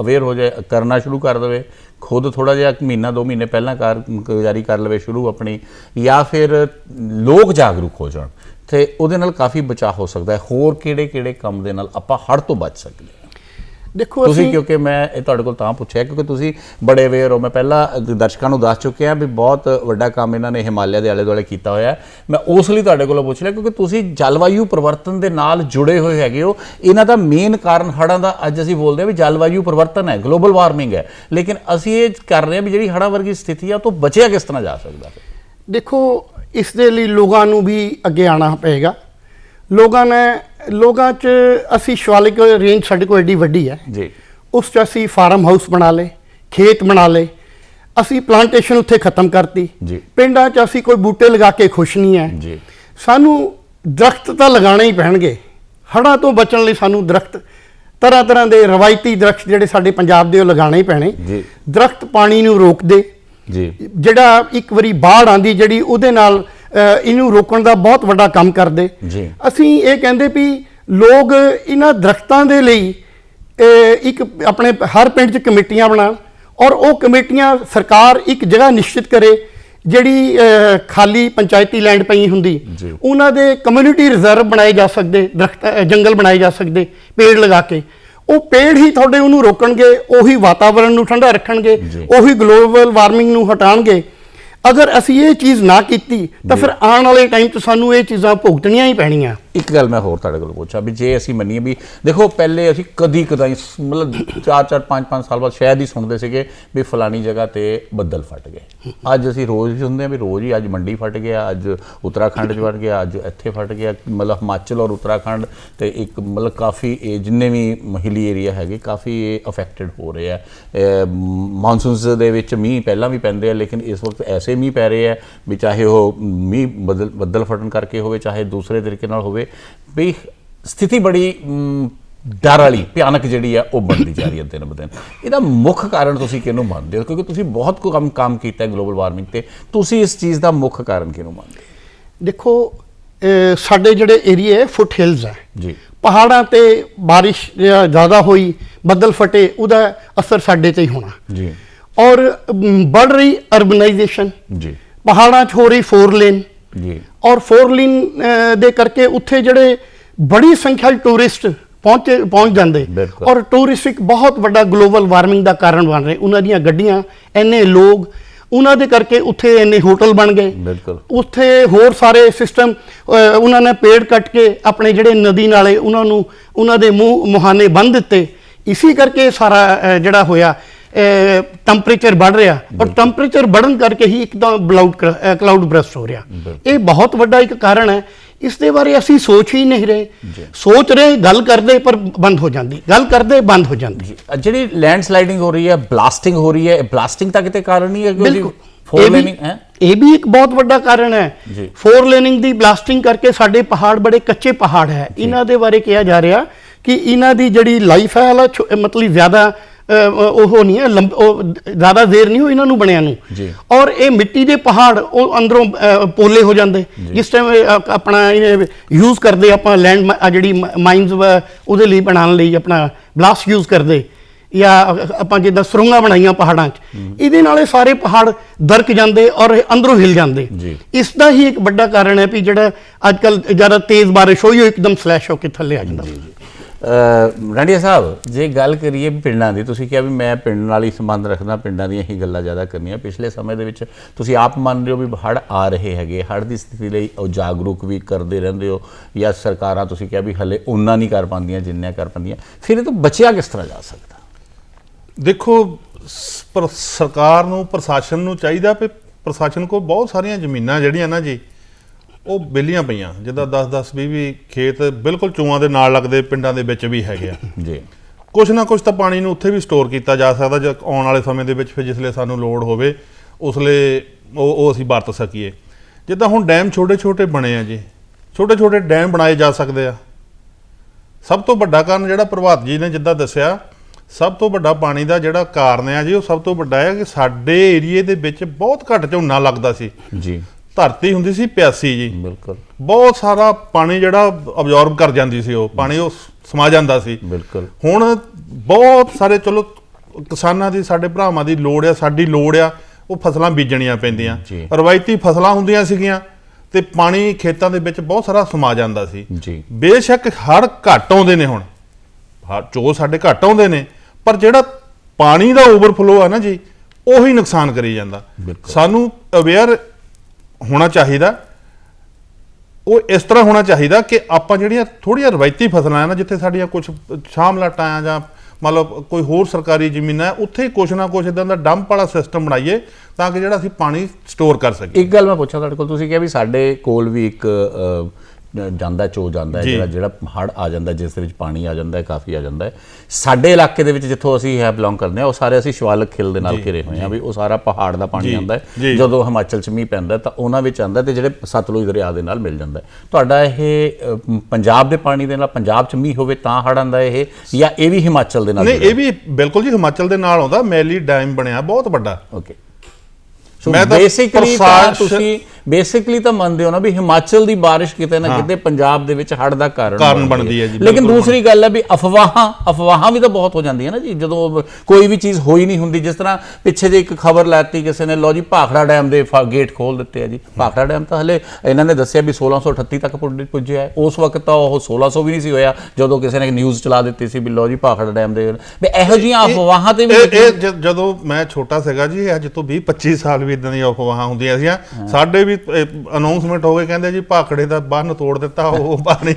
ਅਵੇਅਰ ਹੋ ਜਾਏ, ਕਰਨਾ ਸ਼ੁਰੂ ਕਰ ਦੇਵੇ, ਖੁਦ ਥੋੜਾ ਜਿਹਾ ਮਹੀਨਾ, ਦੋ ਮਹੀਨੇ ਪਹਿਲਾਂ ਕਾਰਗੁਜ਼ਾਰੀ ਕਰ ਲਵੇ ਸ਼ੁਰੂ ਆਪਣੀ, ਜਾਂ ਫਿਰ ਲੋਕ ਜਾਗਰੂਕ ਹੋ ਜਾਣ, ਤੇ ਉਹਦੇ ਨਾਲ ਕਾਫੀ ਬਚਾਅ ਹੋ ਸਕਦਾ ਹੈ। ਹੋਰ ਕਿਹੜੇ ਕਿਹੜੇ ਕੰਮ ਦੇ ਨਾਲ ਆਪਾਂ ਹੜ ਤੋਂ ਬਚ ਸਕਦੇ ਹਾਂ। ਦੇਖੋ ਤੁਸੀਂ ਕਿਉਂਕਿ ਮੈਂ ਇਹ ਤੁਹਾਡੇ ਕੋਲ ਤਾਂ ਪੁੱਛਿਆ ਕਿਉਂਕਿ ਤੁਸੀਂ ਬੜੇ ਅਵੇਅਰ ਹੋ ਮੈਂ ਪਹਿਲਾਂ ਦਰਸ਼ਕਾਂ ਨੂੰ ਦੱਸ ਚੁੱਕਿਆ ਵੀ ਬਹੁਤ ਵੱਡਾ ਕੰਮ ਇਹਨਾਂ ਨੇ ਹਿਮਾਲਿਆ ਦੇ ਆਲੇ ਦੁਆਲੇ ਕੀਤਾ ਹੋਇਆ। ਮੈਂ ਉਸ ਲਈ ਤੁਹਾਡੇ ਕੋਲੋਂ ਪੁੱਛ ਲਿਆ ਕਿਉਂਕਿ ਤੁਸੀਂ ਜਲਵਾਯੂ ਪਰਿਵਰਤਨ ਦੇ ਨਾਲ ਜੁੜੇ ਹੋਏ ਹੈਗੇ ਹੋ। ਇਹਨਾਂ ਦਾ ਮੇਨ ਕਾਰਨ ਹੜ੍ਹਾਂ ਦਾ ਅੱਜ ਅਸੀਂ ਬੋਲਦੇ ਹਾਂ ਵੀ ਜਲਵਾਯੂ ਪਰਿਵਰਤਨ ਹੈ ਗਲੋਬਲ ਵਾਰਮਿੰਗ ਹੈ। ਲੇਕਿਨ ਅਸੀਂ ਇਹ ਕਰ ਰਹੇ ਹਾਂ ਵੀ ਜਿਹੜੀ ਹੜ੍ਹਾਂ ਵਰਗੀ ਸਥਿਤੀ ਆ ਉਹ ਤੋਂ ਬਚਿਆ ਕਿਸ ਤਰ੍ਹਾਂ ਜਾ ਸਕਦਾ ਦੇਖੋ ਇਸ ਦੇ ਲਈ ਲੋਕਾਂ ਨੂੰ ਵੀ ਅੱਗੇ ਆਉਣਾ ਪਏਗਾ। ਲੋਕਾਂ ਨੇ ਲੋਕਾਂ 'ਚ ਅਸੀਂ ਸ਼ਿਵਾਲਿਕ ਰੇਂਜ ਸਾਡੇ ਕੋਲ ਏਡੀ ਵੱਡੀ ਹੈ। ਜੀ। ਉਸ 'ਚ ਅਸੀਂ ਫਾਰਮ ਹਾਊਸ ਬਣਾ ਲਏ ਖੇਤ ਬਣਾ ਲਏ ਅਸੀਂ ਪਲਾਂਟੇਸ਼ਨ ਉੱਥੇ ਖਤਮ ਕਰਤੀ। ਜੀ। ਪਿੰਡਾਂ 'ਚ ਅਸੀਂ ਕੋਈ ਬੂਟੇ ਲਗਾ ਕੇ ਖੁਸ਼ ਨਹੀਂ ਹੈ। ਜੀ। ਸਾਨੂੰ ਦਰਖਤ ਤਾਂ ਲਗਾਉਣੇ ਹੀ ਪੈਣਗੇ। ਹੜ੍ਹਾਂ ਤੋਂ ਬਚਣ ਲਈ ਸਾਨੂੰ ਦਰਖਤ ਤਰ੍ਹਾਂ ਤਰ੍ਹਾਂ ਦੇ ਰਵਾਇਤੀ ਦਰਖਤ ਜਿਹੜੇ ਸਾਡੇ ਪੰਜਾਬ ਦੇ ਉਹ ਲਗਾਉਣੇ ਹੀ ਪੈਣੇ। ਜੀ। ਦਰਖਤ ਪਾਣੀ ਨੂੰ ਰੋਕਦੇ ਜੀ। ਜਿਹੜਾ ਇੱਕ ਵਾਰੀ ਬਾੜ ਆਂਦੀ ਜਿਹੜੀ ਉਹਦੇ ਨਾਲ ਇਹਨੂੰ ਰੋਕਣ ਦਾ ਬਹੁਤ ਵੱਡਾ ਕੰਮ ਕਰਦੇ। ਅਸੀਂ ਇਹ ਕਹਿੰਦੇ ਵੀ ਲੋਕ ਇਹਨਾਂ ਦਰਖਤਾਂ ਦੇ ਲਈ ਇੱਕ ਆਪਣੇ ਹਰ ਪਿੰਡ 'ਚ ਕਮੇਟੀਆਂ ਬਣਾਉਣ ਔਰ ਉਹ ਕਮੇਟੀਆਂ ਸਰਕਾਰ ਇੱਕ ਜਗ੍ਹਾ ਨਿਸ਼ਚਿਤ ਕਰੇ ਜਿਹੜੀ ਖਾਲੀ ਪੰਚਾਇਤੀ ਲੈਂਡ ਪਈ ਹੁੰਦੀ। ਉਹਨਾਂ ਦੇ ਕਮਿਊਨਿਟੀ ਰਿਜ਼ਰਵ ਬਣਾਏ ਜਾ ਸਕਦੇ ਦਰਖਤ ਜੰਗਲ ਬਣਾਏ ਜਾ ਸਕਦੇ ਪੇੜ ਲਗਾ ਕੇ ਉਹ ਪੇੜ ਹੀ ਤੁਹਾਡੇ ਉਹਨੂੰ ਰੋਕਣਗੇ ਉਹੀ ਵਾਤਾਵਰਣ ਨੂੰ ਠੰਡਾ ਰੱਖਣਗੇ। ਉਹੀ ਗਲੋਬਲ ਵਾਰਮਿੰਗ ਨੂੰ ਹਟਾਉਣਗੇ ਅਗਰ ਅਸੀਂ ਇਹ ਚੀਜ਼ ਨਾ ਕੀਤੀ ਤਾਂ ਫਿਰ ਆਉਣ ਵਾਲੇ ਟਾਈਮ 'ਚ ਸਾਨੂੰ ਇਹ ਚੀਜ਼ਾਂ ਭੁਗਤਣੀਆਂ ਹੀ ਪੈਣੀਆਂ। ਇੱਕ ਗੱਲ ਮੈਂ ਹੋਰ ਤੁਹਾਡੇ ਕੋਲ ਪੁੱਛਾਂ ਵੀ ਜੇ ਅਸੀਂ ਮੰਨੀਏ ਵੀ ਦੇਖੋ ਪਹਿਲੇ ਅਸੀਂ ਕਦੀ ਕਦਾਈ ਮਤਲਬ 4 4 5 5 ਸਾਲ ਬਾਅਦ ਸ਼ਾਇਦ ਹੀ ਸੁਣਦੇ ਸੀਗੇ ਵੀ ਫਲਾਣੀ ਜਗ੍ਹਾ ਤੇ ਬੱਦਲ ਫਟ ਗਏ। ਅੱਜ ਅਸੀਂ ਰੋਜ਼ ਹੀ ਸੁਣਦੇ ਹਾਂ ਵੀ ਰੋਜ਼ ਹੀ ਅੱਜ ਮੰਡੀ ਫਟ ਗਿਆ ਅੱਜ ਉੱਤਰਾਖੰਡ 'ਚ ਫਟ ਗਿਆ ਅੱਜ ਇੱਥੇ ਫਟ ਗਿਆ ਮਤਲਬ ਹਿਮਾਚਲ ਔਰ ਉੱਤਰਾਖੰਡ ਤੇ ਇੱਕ ਮਤਲਬ ਕਾਫੀ ਇਹ ਜਿੰਨੇ ਵੀ ਹਿਲੀ ਏਰੀਆ ਹੈਗੇ ਕਾਫੀ ਇਹ ਅਫੈਕਟਡ ਹੋ ਰਹੇ ਆ। ਮੌਨਸੂਨਸ ਦੇ ਵਿੱਚ ਮੀਂਹ ਪਹਿਲਾਂ ਵੀ ਪੈਂਦੇ ਆ ਲੇਕਿਨ ਇਸ ਵਕਤ ਐਸੇ ਮੀਂਹ ਪੈ ਰਹੇ ਆ ਵੀ ਚਾਹੇ ਉਹ ਮੀਂਹ ਬੱਦਲ ਬੱਦਲ ਫਟਣ ਕਰਕੇ ਹੋਵੇ ਚਾਹੇ ਦੂਸਰੇ ਤਰੀਕੇ ਨਾਲ ਹੋਵੇ ਵੀ ਸਥਿਤੀ ਬੜੀ ਡਰ ਵਾਲੀ ਭਿਆਨਕ ਜਿਹੜੀ ਆ ਉਹ ਬਣਦੀ ਜਾ ਰਹੀ ਹੈ ਦਿਨ ਬ ਦਿਨ। ਇਹਦਾ ਮੁੱਖ ਕਾਰਨ ਤੁਸੀਂ ਕਿਹਨੂੰ ਮੰਨਦੇ ਹੋ? ਕਿਉਂਕਿ ਤੁਸੀਂ ਬਹੁਤ ਕੋ ਕੰਮ ਕੰਮ ਕੀਤਾ ਹੈ ਗਲੋਬਲ ਵਾਰਮਿੰਗ ਤੇ। ਤੁਸੀਂ ਇਸ ਚੀਜ਼ ਦਾ ਮੁੱਖ ਕਾਰਨ ਕਿਹਨੂੰ ਮੰਨਦੇ ਦੇਖੋ ਸਾਡੇ ਜਿਹੜੇ ਏਰੀਆ ਹੈ ਫੁੱਟ ਹਿਲਸ ਹੈ। ਜੀ। ਪਹਾੜਾਂ ਤੇ ਬਾਰਿਸ਼ ਜ਼ਿਆਦਾ ਹੋਈ ਬੱਦਲ ਫਟੇ ਉਹਦਾ ਅਸਰ ਸਾਡੇ ਤੇ ਹੀ ਹੋਣਾ। ਜੀ। ਔਰ ਵੱਧ ਰਹੀ ਅਰਬਨਾਈਜੇਸ਼ਨ ਜੀ। ਪਹਾੜਾਂ 'ਚ ਹੋ ਰਹੀ ਫੋਰ ਲੇਨ ਜੀ। ਔਰ ਫੋਰ ਲੇਨ ਦੇ ਕਰਕੇ ਉੱਥੇ ਜਿਹੜੇ ਬੜੀ ਸੰਖਿਆ 'ਚ ਟੂਰਿਸਟ ਪਹੁੰਚੇ ਪਹੁੰਚ ਜਾਂਦੇ। ਬਿਲਕੁਲ। ਔਰ ਟੂਰਿਸਟ ਇੱਕ ਬਹੁਤ ਵੱਡਾ ਗਲੋਬਲ ਵਾਰਮਿੰਗ ਦਾ ਕਾਰਨ ਬਣ ਰਹੇ। ਉਹਨਾਂ ਦੀਆਂ ਗੱਡੀਆਂ ਇੰਨੇ ਲੋਕ ਉਹਨਾਂ ਦੇ ਕਰਕੇ ਉੱਥੇ ਇੰਨੇ ਹੋਟਲ ਬਣ ਗਏ। ਬਿਲਕੁਲ। ਉੱਥੇ ਹੋਰ ਸਾਰੇ ਸਿਸਟਮ ਉਹਨਾਂ ਨੇ ਪੇੜ ਕੱਟ ਕੇ ਆਪਣੇ ਜਿਹੜੇ ਨਦੀ ਨਾਲੇ ਉਹਨਾਂ ਨੂੰ ਉਹਨਾਂ ਦੇ ਮੂੰਹ ਮੁਹਾਨੇ ਬੰਨ ਦਿੱਤੇ। ਇਸੇ ਕਰਕੇ ਸਾਰਾ ਜਿਹੜਾ ਹੋਇਆ। ਟੈਂਪਰੇਚਰ ਵੱਧ ਰਿਹਾ ਔਰ ਟੈਂਪਰੇਚਰ ਵਧਣ ਕਰਕੇ ਹੀ ਇੱਕਦਮ ਬਲਾਊਡ ਕਲਾਊਡ ਬਰਸਟ ਹੋ ਰਿਹਾ। ਇਹ ਬਹੁਤ ਵੱਡਾ ਇੱਕ ਕਾਰਨ ਹੈ। ਇਸ ਦੇ ਬਾਰੇ ਅਸੀਂ ਸੋਚ ਹੀ ਨਹੀਂ ਰਹੇ। ਸੋਚ ਰਹੇ ਗੱਲ ਕਰਦੇ ਪਰ ਬੰਦ ਹੋ ਜਾਂਦੀ। ਗੱਲ ਕਰਦੇ ਬੰਦ ਹੋ ਜਾਂਦੀ। ਜਿਹੜੀ ਲੈਂਡ ਸਲਾਈਡਿੰਗ ਹੋ ਰਹੀ ਹੈ ਬਲਾਸਟਿੰਗ ਹੋ ਰਹੀ ਹੈ ਬਲਾਸਟਿੰਗ ਤਾਂ ਕਿਤੇ ਕਾਰਨ ਨਹੀਂ ਹੈ ਬਿਲਕੁਲ। ਫੋਰ ਇਹ ਵੀ- ਲੇਨਿੰਗ ਹੈ? ਇਹ ਵੀ ਇੱਕ ਬਹੁਤ ਵੱਡਾ ਕਾਰਨ ਹੈ। ਫੋਰ ਲੇਨਿੰਗ ਦੀ ਬਲਾਸਟਿੰਗ ਕਰਕੇ ਸਾਡੇ ਪਹਾੜ ਬੜੇ ਕੱਚੇ ਪਹਾੜ ਹੈ। ਇਹਨਾਂ ਦੇ ਬਾਰੇ ਕਿਹਾ ਜਾ ਰਿਹਾ ਕਿ ਇਹਨਾਂ ਦੀ ਜਿਹੜੀ ਲਾਈਫ ਹੈ ਮਤਲਬ ਜ਼ਿਆਦਾ ਉਹ ਨਹੀਂ ਹੈ ਜ਼ਿਆਦਾ ਦੇਰ ਨਹੀਂ ਹੋ ਇਹਨਾਂ ਨੂੰ ਬਣਿਆ ਨੂੰ। ਔਰ ਇਹ ਮਿੱਟੀ ਦੇ ਪਹਾੜ ਉਹ ਅੰਦਰੋਂ ਪੋਲੇ ਹੋ ਜਾਂਦੇ। ਜਿਸ ਟਾਈਮ ਆਪਣਾ ਯੂਜ਼ ਕਰਦੇ ਆਪਾਂ ਲੈਂਡ ਜਿਹੜੀ ਮਾਈਨਸ ਉਹਦੇ ਲਈ ਬਣਾਉਣ ਲਈ ਆਪਣਾ ਬਲਾਸਟ ਯੂਜ਼ ਕਰਦੇ। ਜਾਂ ਆਪਾਂ ਜਿੱਦਾਂ ਸੁਰੰਗਾਂ ਬਣਾਈਆਂ ਪਹਾੜਾਂ 'ਚ। ਇਹਦੇ ਨਾਲ ਇਹ ਸਾਰੇ ਪਹਾੜ ਦਰਕ ਜਾਂਦੇ ਔਰ ਅੰਦਰੋਂ ਹਿਲ ਜਾਂਦੇ। ਇਸ ਦਾ ਹੀ ਇੱਕ ਵੱਡਾ ਕਾਰਨ ਹੈ ਵੀ ਜਿਹੜਾ ਅੱਜ ਕੱਲ ਜ਼ਿਆਦਾ ਤੇਜ਼ ਬਾਰਿਸ਼ ਹੋਈ ਉਹ ਇੱਕਦਮ ਫਲੈਸ਼ ਹੋ ਕੇ ਥੱਲੇ ਆ ਜਾਂਦਾ। ਰੰਡੀਆ ਸਾਹਿਬ, ਜੇ ਗੱਲ ਕਰੀਏ ਪਿੰਡਾਂ ਦੀ, ਤੁਸੀਂ ਕਿਹਾ ਵੀ ਮੈਂ ਪਿੰਡ ਨਾਲ ਹੀ ਸੰਬੰਧ ਰੱਖਦਾ, ਪਿੰਡਾਂ ਦੀਆਂ ਹੀ ਗੱਲਾਂ ਜ਼ਿਆਦਾ ਕਰਨੀਆਂ। ਪਿਛਲੇ ਸਮੇਂ ਦੇ ਵਿੱਚ ਤੁਸੀਂ ਆਪ ਮੰਨ ਰਹੇ ਹੋ ਵੀ ਹੜ੍ਹ ਆ ਰਹੇ ਹੈਗੇ, ਹੜ੍ਹ ਦੀ ਸਥਿਤੀ ਲਈ ਉਹ ਜਾਗਰੂਕ ਵੀ ਕਰਦੇ ਰਹਿੰਦੇ ਹੋ, ਜਾਂ ਸਰਕਾਰਾਂ ਤੁਸੀਂ ਕਿਹਾ ਵੀ ਹਲੇ ਉਹਨਾਂ ਨਹੀਂ ਕਰ ਪਾਉਂਦੀਆਂ, ਜਿੰਨੀਆਂ ਕਰ ਪਾਉਂਦੀਆਂ। ਫਿਰ ਇਹ ਤੋਂ ਬਚਿਆ ਕਿਸ ਤਰ੍ਹਾਂ ਜਾ ਸਕਦਾ? ਦੇਖੋ, ਸ- ਸਰਕਾਰ ਨੂੰ, ਪ੍ਰਸ਼ਾਸਨ ਨੂੰ ਚਾਹੀਦਾ ਵੀ ਪ੍ਰਸ਼ਾਸਨ ਕੋਲ ਬਹੁਤ ਸਾਰੀਆਂ ਜ਼ਮੀਨਾਂ ਜਿਹੜੀਆਂ ਨਾ ਜੀ ਉਹ ਬੇਲੀਆਂ ਪਈਆਂ ਜਿੱਦਾਂ 10 10 20 20 ਖੇਤ ਬਿਲਕੁਲ ਚੂਆਂ ਦੇ ਨਾਲ ਲੱਗਦੇ ਪਿੰਡਾਂ ਦੇ ਵਿੱਚ ਵੀ ਹੈਗੇ ਆ। ਜੀ। ਕੁਛ ਨਾ ਕੁਛ ਤਾਂ ਪਾਣੀ ਨੂੰ ਉੱਥੇ ਵੀ ਸਟੋਰ ਕੀਤਾ ਜਾ ਸਕਦਾ ਜੇ ਆਉਣ ਵਾਲੇ ਸਮੇਂ ਦੇ ਵਿੱਚ ਫਿਰ ਜਿਸਲੇ ਸਾਨੂੰ ਲੋੜ ਹੋਵੇ ਉਸਲੇ ਉਹ ਉਹ ਅਸੀਂ ਵਰਤ ਸਕੀਏ। ਜਿੱਦਾਂ ਹੁਣ ਡੈਮ ਛੋਟੇ-ਛੋਟੇ ਬਣੇ ਆ ਜੀ ਛੋਟੇ-ਛੋਟੇ ਡੈਮ ਬਣਾਏ ਜਾ ਸਕਦੇ ਆ। ਸਭ ਤੋਂ ਵੱਡਾ ਕਾਰਨ ਜਿਹੜਾ ਪ੍ਰਭਾਤ ਜੀ ਨੇ ਜਿੱਦਾਂ ਦੱਸਿਆ ਸਭ ਤੋਂ ਵੱਡਾ ਪਾਣੀ ਦਾ ਜਿਹੜਾ ਕਾਰਨ ਹੈ ਜੀ ਉਹ ਸਭ ਤੋਂ ਵੱਡਾ ਹੈ ਕਿ ਸਾਡੇ ਏਰੀਏ ਦੇ ਵਿੱਚ ਬਹੁਤ ਘੱਟ ਝੋਨਾ ਲੱਗਦਾ ਸੀ। ਜੀ। ਧਰਤੀ ਹੁੰਦੀ ਸੀ ਪਿਆਸੀ ਜੀ। ਬਿਲਕੁਲ। ਬਹੁਤ ਸਾਰਾ ਪਾਣੀ ਜਿਹੜਾ ਅਬਜ਼ੌਰਬ ਕਰ ਜਾਂਦੀ ਸੀ ਉਹ। ਪਾਣੀ ਉਹ ਸਮਾ ਜਾਂਦਾ ਸੀ। ਬਿਲਕੁਲ। ਹੁਣ ਬਹੁਤ ਸਾਰੇ ਚਲੋ ਕਿਸਾਨਾਂ ਦੀ ਸਾਡੇ ਭਰਾਵਾਂ ਦੀ ਲੋੜ ਆ ਸਾਡੀ ਲੋੜ ਆ ਉਹ ਫਸਲਾਂ ਬੀਜਣੀਆਂ ਪੈਂਦੀਆਂ। ਰਵਾਇਤੀ ਫਸਲਾਂ ਹੁੰਦੀਆਂ ਸੀਗੀਆਂ ਤੇ ਪਾਣੀ ਖੇਤਾਂ ਦੇ ਵਿੱਚ ਬਹੁਤ ਸਾਰਾ ਸਮਾ ਜਾਂਦਾ ਸੀ। ਜੀ। ਬੇਸ਼ੱਕ ਹੜ ਘੱਟ ਆਉਂਦੇ ਨੇ ਹੁਣ। ਚੋ ਸਾਡੇ ਘੱਟ ਆਉਂਦੇ ਨੇ ਪਰ ਜਿਹੜਾ ਪਾਣੀ ਦਾ ਓਵਰਫਲੋ ਆ ਨਾ ਜੀ ਉਹੀ ਨੁਕਸਾਨ ਕਰੀ ਜਾਂਦਾ। ਸਾਨੂੰ ਅਵੇਅਰ ਹੋਣਾ ਚਾਹੀਦਾ, ਉਹ ਇਸ ਤਰ੍ਹਾਂ ਹੋਣਾ ਚਾਹੀਦਾ ਕਿ ਆਪਾਂ ਜਿਹੜੀਆਂ ਥੋੜੀਆਂ ਰਵਾਇਤੀ ਫਸਲਾਂ ਆ ਨਾ, ਜਿੱਥੇ ਸਾਡੀਆਂ ਕੁਝ ਸ਼ਾਮਲਾਟਾਂ ਆ ਜਾਂ ਮਤਲਬ ਕੋਈ ਹੋਰ ਸਰਕਾਰੀ ਜ਼ਮੀਨਾਂ ਹੈ, ਉੱਥੇ ਹੀ ਕੁਛ ਨਾ ਕੁਛ ਇਦਾਂ ਦਾ ਡੰਪ ਵਾਲਾ ਸਿਸਟਮ ਬਣਾਈਏ ਤਾਂ ਕਿ ਜਿਹੜਾ ਅਸੀਂ ਪਾਣੀ ਸਟੋਰ ਕਰ ਸਕੀਏ। ਇੱਕ ਗੱਲ ਮੈਂ ਪੁੱਛਾਂ ਤੁਹਾਡੇ ਕੋਲ, ਤੁਸੀਂ ਕਿਹਾ ਵੀ ਸਾਡੇ ਕੋਲ ਵੀ ਇੱਕ ਜਾਂਦਾ ਚੋ ਜਾਂਦਾ। ਜਿਹੜਾ ਜਿਹੜਾ ਹੜ ਆ ਜਾਂਦਾ ਜਿਸ ਦੇ ਵਿੱਚ ਪਾਣੀ ਆ ਜਾਂਦਾ ਹੈ ਕਾਫੀ ਆ ਜਾਂਦਾ ਹੈ। ਸਾਡੇ ਇਲਾਕੇ ਦੇ ਵਿੱਚ ਜਿੱਥੋਂ ਅਸੀਂ ਹੈ ਬਿਲੋਂਗ ਕਰਦੇ ਹਾਂ ਉਹ ਸਾਰੇ ਅਸੀਂ ਸ਼ਿਵਾਲਕ ਖਿਲ ਦੇ ਨਾਲ ਘਿਰੇ ਹੋਏ ਹਾਂ ਵੀ ਉਹ ਸਾਰਾ ਪਹਾੜ ਦਾ ਪਾਣੀ ਆਉਂਦਾ ਹੈ। ਜਦੋਂ ਹਿਮਾਚਲ ਚ ਮੀਂਹ ਪੈਂਦਾ ਤਾਂ ਉਹਨਾਂ ਵਿੱਚ ਆਉਂਦਾ ਤੇ ਜਿਹੜੇ ਸਤਲੁਜ ਦਰਿਆ ਦੇ ਨਾਲ ਮਿਲ ਜਾਂਦਾ ਤੁਹਾਡਾ ਇਹ ਪੰਜਾਬ ਦੇ ਪਾਣੀ ਦੇ ਨਾਲ ਪੰਜਾਬ ਚ ਮੀਂਹ ਹੋਵੇ ਤਾਂ ਹੜ ਆਉਂਦਾ ਇਹ ਜਾਂ ਇਹ ਵੀ ਹਿਮਾਚਲ ਦੇ ਨਾਲ ਨਹੀਂ ਇਹ ਵੀ ਬਿਲਕੁਲ ਜੀ ਹਿਮਾਚਲ ਦੇ ਨਾਲ ਆਉਂਦਾ ਮੈਲੀ ਡੈਮ ਬਣਿਆ ਬਹੁਤ ਵੱਡਾ। ਓਕੇ ਸੋ ਬੇਸਿਕਲੀ ਤੁਸੀਂ ਬੇਸਿਕਲੀ ਤਾਂ ਮੰਨਦੇ ਹੋ ਨਾ ਵੀ ਹਿਮਾਚਲ ਦੀ ਬਾਰਿਸ਼ ਕਿਤੇ ਨਾ ਕਿਤੇ ਪੰਜਾਬ ਦੇ ਵਿੱਚ ਹੜ੍ਹ ਦਾ ਕਾਰਨ ਕਾਰਨ ਬਣਦੀ ਹੈ ਜੀ, ਲੇਕਿਨ ਦੂਸਰੀ ਗੱਲ ਹੈ ਵੀ ਅਫਵਾਹਾਂ ਅਫਵਾਹਾਂ ਵੀ ਤਾਂ ਬਹੁਤ ਹੋ ਜਾਂਦੀਆਂ ਨਾ ਜੀ। ਜਦੋਂ ਕੋਈ ਵੀ ਚੀਜ਼ ਹੋਈ ਨਹੀਂ ਹੁੰਦੀ ਜਿਸ ਤਰ੍ਹਾਂ ਪਿੱਛੇ ਜੇ ਇੱਕ ਖਬਰ ਲਾਤੀ ਕਿਸੇ ਨੇ ਲੋ ਜੀ ਭਾਖੜਾ ਡੈਮ ਦੇ ਗੇਟ ਖੋਲ ਦਿੱਤੇ ਆ ਜੀ। ਭਾਖੜਾ ਡੈਮ ਤਾਂ ਹਲੇ ਇਹਨਾਂ ਨੇ ਦੱਸਿਆ ਵੀ 1638 ਤੱਕ ਪੁੱਜ- ਪੁੱਜਿਆ ਉਸ ਵਕਤ ਤਾਂ ਉਹ 1600 ਵੀ ਨਹੀਂ ਸੀ ਹੋਇਆ ਜਦੋਂ ਕਿਸੇ ਨੇ ਨਿਊਜ਼ ਚਲਾ ਦਿੱਤੀ ਸੀ ਵੀ ਲੋ ਜੀ ਭਾਖੜਾ ਡੈਮ ਦੇ ਵੀ ਇਹੋ ਜਿਹੀਆਂ ਅਫਵਾਹਾਂ ਤੇ ਵੀ ਜਦੋਂ ਮੈਂ ਛੋਟਾ ਸੀਗਾ ਜੀ ਅੱਜ ਤੋਂ 20 25 ਸਾਲ ਵੀ ਇਦਾਂ ਦੀਆਂ ਅਫਵਾਹਾਂ ਹੁੰਦੀਆਂ ਸੀਆਂ ਸਾਡੇ ਵੀ ਅਨਾਉਂਸਮੈਂਟ ਹੋ ਗਏ ਕਹਿੰਦੇ ਜੀ ਭਾਖੜੇ ਦਾ ਬੰਨ ਤੋੜ ਦਿੱਤਾ ਉਹ ਪਾਣੀ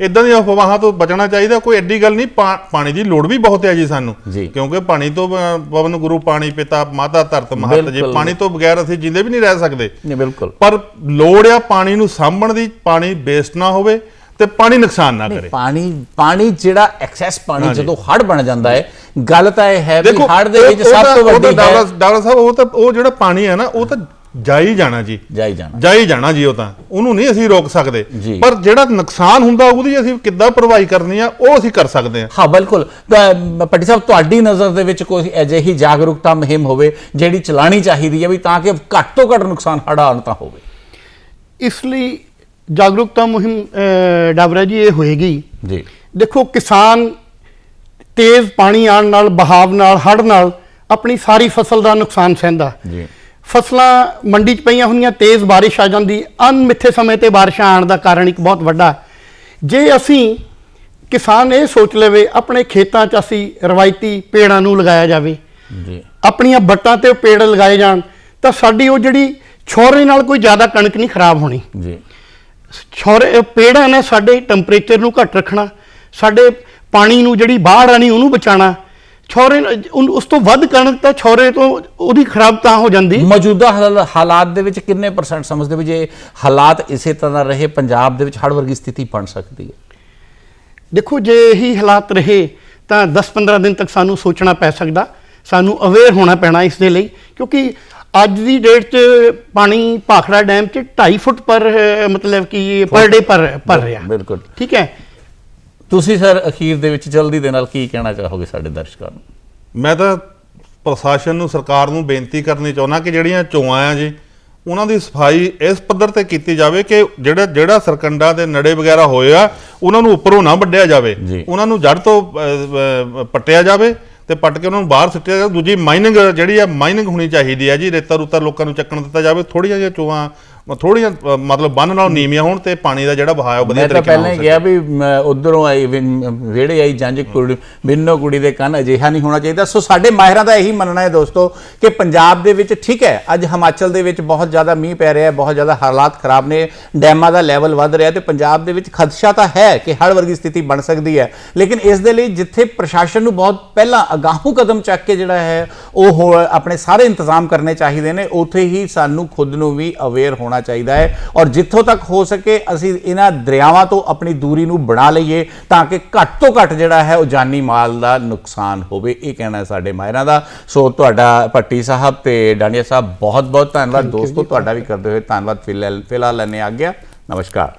ਇਦਾਂ ਦੀਆਂ ਅਫਵਾਹਾਂ ਤੋਂ ਬਚਣਾ ਚਾਹੀਦਾ ਕੋਈ ਐਡੀ ਗੱਲ ਨਹੀਂ ਪਾਣੀ ਦੀ ਲੋੜ ਵੀ ਬਹੁਤ ਹੈ ਜੀ ਸਾਨੂੰ। ਕਿਉਂਕਿ ਪਾਣੀ ਤੋਂ ਪਵਨ ਗੁਰੂ ਪਾਣੀ ਪਿਤਾ ਮਾਤਾ ਧਰਤ ਮਹਤ ਜੀ। ਪਾਣੀ ਤੋਂ ਬਗੈਰ ਅਸੀਂ ਜਿੰਦੇ ਵੀ ਨਹੀਂ ਰਹਿ ਸਕਦੇ ਨਹੀਂ ਬਿਲਕੁਲ ਪਰ ਲੋੜ ਆ ਪਾਣੀ ਨੂੰ ਸਾਂਭਣ ਦੀ ਪਾਣੀ ਵੇਸਟ ਨਾ ਹੋਵੇ ਤੇ ਪਾਣੀ ਨੁਕਸਾਨ ਨਾ ਕਰੇ ਪਾਣੀ ਪਾਣੀ ਜਿਹੜਾ ਐਕਸੈਸ ਪਾਣੀ। ਜਦੋਂ ਹੜ ਬਣ ਜਾਂਦਾ ਹੈ ਗੱਲ ਤਾਂ ਇਹ ਹੈ ਵੀ ਹੜ ਦੇ ਵਿੱਚ ਸਭ ਤਾਂ- ਵੱਡੀ ਹੈ ਡਾਕਟਰ ਸਾਹਿਬ ਉਹ ਤਾਂ ਉਹ ਜਿਹੜਾ ਪਾਣੀ ਹੈ ਨਾ ਉਹ ਤਾਂ ਜਾਈ ਜਾਣਾ ਜੀ। ਜਾਈ ਜਾਣਾ। ਜਾਈ ਜਾਣਾ ਜੀ ਉਹ ਤਾਂ। ਉਹਨੂੰ ਨਹੀਂ ਅਸੀਂ ਰੋਕ ਸਕਦੇ। ਜੀ। ਪਰ ਜਿਹੜਾ ਨੁਕਸਾਨ ਹੁੰਦਾ ਉਹਦੀ ਅਸੀਂ ਕਿੱਦਾਂ ਭਰਵਾਈ ਕਰਨੀ ਆ ਉਹ ਅਸੀਂ ਕਰ ਸਕਦੇ ਹਾਂ ਹਾਂ ਬਿਲਕੁਲ। ਤਾਂ ਪੱਟੀ ਸਾਹਿਬ ਤੁਹਾਡੀ ਨਜ਼ਰ ਦੇ ਵਿੱਚ ਕੋਈ ਅਜਿਹੀ ਜਾਗਰੂਕਤਾ ਮੁਹਿੰਮ ਹੋਵੇ ਜਿਹੜੀ ਚਲਾਣੀ ਚਾਹੀਦੀ ਹੈ ਵੀ ਤਾਂ ਕਿ ਘੱਟ ਤੋਂ ਘੱਟ ਨੁਕਸਾਨ ਹੜ੍ਹਾਂ ਆਉਣ ਤਾਂ ਹੋਵੇ? ਇਸ ਲਈ ਜਾਗਰੂਕਤਾ ਮੁਹਿੰਮ ਡਾਬਰਾ ਜੀ ਇਹ ਹੋਏਗੀ। ਜੀ। ਦੇਖੋ ਕਿਸਾਨ ਤੇਜ਼ ਪਾਣੀ ਆਉਣ ਨਾਲ ਬਹਾਵ ਨਾਲ ਹੜ੍ਹ ਨਾਲ ਆਪਣੀ ਸਾਰੀ ਫਸਲ ਦਾ ਨੁਕਸਾਨ ਸਹਿੰਦਾ। ਜੀ। ਫਸਲਾਂ ਮੰਡੀ 'ਚ ਪਈਆਂ ਹੁੰਦੀਆਂ ਤੇਜ਼ ਬਾਰਿਸ਼ ਆ ਜਾਂਦੀ ਅਣਮਿੱਥੇ ਸਮੇਂ ਤੇ ਬਾਰਿਸ਼ਾਂ ਆਉਣ ਦਾ ਕਾਰਨ ਇੱਕ ਬਹੁਤ ਵੱਡਾ। ਜੇ ਅਸੀਂ ਕਿਸਾਨ ਇਹ ਸੋਚ ਲਵੇ ਆਪਣੇ ਖੇਤਾਂ 'ਚ ਅਸੀਂ ਰਵਾਇਤੀ ਪੇੜਾਂ ਨੂੰ ਲਗਾਇਆ ਜਾਵੇ ਜੀ। ਆਪਣੀਆਂ ਬੱਟਾਂ ਤੇ ਪੇੜ ਲਗਾਏ ਜਾਣ ਤਾਂ ਸਾਡੀ ਉਹ ਜਿਹੜੀ ਛੋਰੇ ਨਾਲ ਕੋਈ ਜ਼ਿਆਦਾ ਕਣਕ ਨਹੀਂ ਖਰਾਬ ਹੋਣੀ। ਜੀ। ਛੋਰੇ ਪੇੜਾਂ ਨੇ ਸਾਡੇ ਟੈਂਪਰੇਚਰ ਨੂੰ ਘੱਟ ਰੱਖਣਾ ਸਾਡੇ ਪਾਣੀ ਨੂੰ ਜਿਹੜੀ ਬਾੜ ਆਣੀ ਉਹਨੂੰ ਬਚਾਉਣਾ ਛੋਰੇ ਉਸ ਤੋਂ ਵੱਧ ਕਣਕ ਤਾਂ ਛੋਰੇ ਤੋਂ ਉਹਦੀ ਖਰਾਬ ਤਾਂ ਹੋ ਜਾਂਦੀ। ਮੌਜੂਦਾ ਹਾਲ- ਹਾਲਾਤ ਦੇ ਵਿੱਚ ਕਿੰਨੇ ਪਰਸੈਂਟ ਸਮਝਦੇ ਵੀ ਜੇ ਹਾਲਾਤ ਇਸੇ ਤਰ੍ਹਾਂ ਰਹੇ ਪੰਜਾਬ ਦੇ ਵਿੱਚ ਹੜ੍ਹ ਵਰਗੀ ਸਥਿਤੀ ਬਣ ਸਕਦੀ ਹੈ? ਦੇਖੋ ਜੇ ਇਹੀ ਹਾਲਾਤ ਰਹੇ ਤਾਂ 10-15 ਦਿਨ ਤੱਕ ਸਾਨੂੰ ਸੋਚਣਾ ਪੈ ਸਕਦਾ। ਸਾਨੂੰ ਅਵੇਅਰ ਹੋਣਾ ਪੈਣਾ ਇਸ ਦੇ ਲਈ ਕਿਉਂਕਿ ਅੱਜ ਦੀ ਡੇਟ 'ਚ ਪਾਣੀ ਭਾਖੜਾ ਡੈਮ 'ਚ 2.5 ਫੁੱਟ ਪਰ ਅਹ, ਮਤਲਬ ਕਿ ਪਰ ਡੇ ਪਰ ਭਰ ਰਿਹਾ। ਬਿਲਕੁਲ। ਠੀਕ ਹੈ? ਤੁਸੀਂ ਸਰ ਅਖੀਰ ਦੇ ਵਿੱਚ ਜਲਦੀ ਦੇ ਨਾਲ ਕੀ ਕਹਿਣਾ ਚਾਹੋਗੇ ਸਾਡੇ ਦਰਸ਼ਕਾਂ ਨੂੰ? ਮੈਂ ਤਾਂ ਪ੍ਰਸ਼ਾਸਨ ਨੂੰ ਸਰਕਾਰ ਨੂੰ ਬੇਨਤੀ ਕਰਨੀ ਚਾਹੁੰਦਾ ਕਿ ਜਿਹੜੀਆਂ ਚੋਆਂ ਆ ਜੀ ਉਹਨਾਂ ਦੀ ਸਫ਼ਾਈ ਇਸ ਪੱਧਰ ਤੇ ਕੀਤੀ ਜਾਵੇ ਕਿ ਜਿਹੜਾ ਜਿਹੜਾ ਸਰਕੰਡਾ ਦੇ ਨੜੇ ਵਗੈਰਾ ਹੋਏ ਆ ਉਹਨਾਂ ਨੂੰ ਉੱਪਰੋਂ ਨਾ ਵੱਢਿਆ ਜਾਵੇ। ਉਹਨਾਂ ਨੂੰ ਜੜ ਤੋਂ ਪੱਟਿਆ ਜਾਵੇ ਤੇ ਪੱਟ ਕੇ ਉਹਨਾਂ ਨੂੰ ਬਾਹਰ ਸੁੱਟਿਆ ਜਾਵੇ। ਦੂਜੀ ਮਾਈਨਿੰਗ ਜਿਹੜੀ ਆ ਮਾਈਨਿੰਗ ਹੋਣੀ ਚਾਹੀਦੀ ਆ ਜੀ ਰੇਤਾ ਰੂਤਾ ਲੋਕਾਂ ਨੂੰ ਚੱਕਣ ਦਿੱਤਾ ਜਾਵੇ। ਥੋੜੀਆਂ ਜਿਹੀਆਂ ਚੋਆਂ ਥੋੜੀਆਂ ਮਤਲਬ ਬੰਨ ਨਾਲ ਨੀਵੀਆਂ ਹੋਣ ਤੇ ਪਾਣੀ ਦਾ ਜਿਹੜਾ ਵਹਾਅ ਉਹ ਵਧੀਆ ਮੈਂ ਤਾਂ ਤਰੀਕੇ ਨਾਲ ਪਹਿਲਾਂ ਹੀ ਹੋ ਗਿਆ ਵੀ ਉਧਰੋਂ ਆਈ ਵਿਹੜੇ ਆਈ ਜੰਜ ਕੁੜੀ ਬਿੰਨੋ ਕੁੜੀ ਦੇ ਕੰਨ ਅਜਿਹਾ ਨਹੀਂ ਹੋਣਾ ਚਾਹੀਦਾ। ਸੋ ਸਾਡੇ ਮਾਹਿਰਾਂ ਦਾ ਇਹੀ ਮੰਨਣਾ ਹੈ ਦੋਸਤੋ ਕਿ ਪੰਜਾਬ ਦੇ ਵਿੱਚ ਠੀਕ ਹੈ ਅੱਜ ਹਿਮਾਚਲ ਦੇ ਵਿੱਚ ਬਹੁਤ ਜ਼ਿਆਦਾ ਮੀਂਹ ਪੈ ਰਿਹਾ ਹੈ ਬਹੁਤ ਜ਼ਿਆਦਾ ਹਾਲਾਤ ਖਰਾਬ ਨੇ ਡੈਮਾਂ ਦਾ ਲੈਵਲ ਵੱਧ ਰਿਹਾ ਤੇ ਪੰਜਾਬ ਦੇ ਵਿੱਚ ਖਦਸ਼ਾ ਤਾਂ ਹੈ ਕਿ ਹੜ੍ਹ ਵਰਗੀ ਸਥਿਤੀ ਬਣ ਸਕਦੀ ਹੈ। ਲੇਕਿਨ ਇਸ ਦੇ ਲਈ ਜਿੱਥੇ ਪ੍ਰਸ਼ਾਸਨ ਨੂੰ ਬਹੁਤ ਪਹਿਲਾਂ ਅਗਾਹੂ ਕਦਮ ਚੱਕ ਕੇ ਜਿਹੜਾ ਹੈ ਉਹ ਆਪਣੇ ਸਾਰੇ ਇੰਤਜ਼ਾਮ ਕਰਨੇ ਚਾਹੀਦੇ ਨੇ ਉੱਥੇ ਹੀ ਸਾਨੂੰ ਖੁਦ ਨੂੰ ਵੀ ਅਵੇਅਰ ਹੋਣਾ ਹੋਣਾ ਚਾਹੀਦਾ ਹੈ ਔਰ ਜਿੱਥੋਂ ਤੱਕ ਹੋ ਸਕੇ ਅਸੀਂ ਇਹਨਾਂ ਦਰਿਆਵਾਂ ਤੋਂ ਆਪਣੀ ਦੂਰੀ ਨੂੰ ਬਣਾ ਲਈਏ ਤਾਂ ਕਿ ਘੱਟ ਤੋਂ ਘੱਟ ਜਿਹੜਾ ਹੈ ਉਹ ਜਾਨੀ ਮਾਲ ਦਾ ਨੁਕਸਾਨ ਹੋਵੇ। ਇਹ ਕਹਿਣਾ ਸਾਡੇ ਮਾਹਿਰਾਂ ਦਾ। ਸੋ ਤੁਹਾਡਾ ਭੱਟੀ ਸਾਹਿਬ ਤੇ ਡਾਂਡੀਆ ਸਾਹਿਬ ਬਹੁਤ ਬਹੁਤ ਧੰਨਵਾਦ ਦੋਸਤੋ ਤੁਹਾਡਾ ਵੀ ਕਰਦੇ ਹੋਏ ਧੰਨਵਾਦ। ਫਿਲਹਾਲ ਫਿਲਹਾਲ ਲੈਣੇ ਆ ਗਿਆ। ਨਮਸਕਾਰ।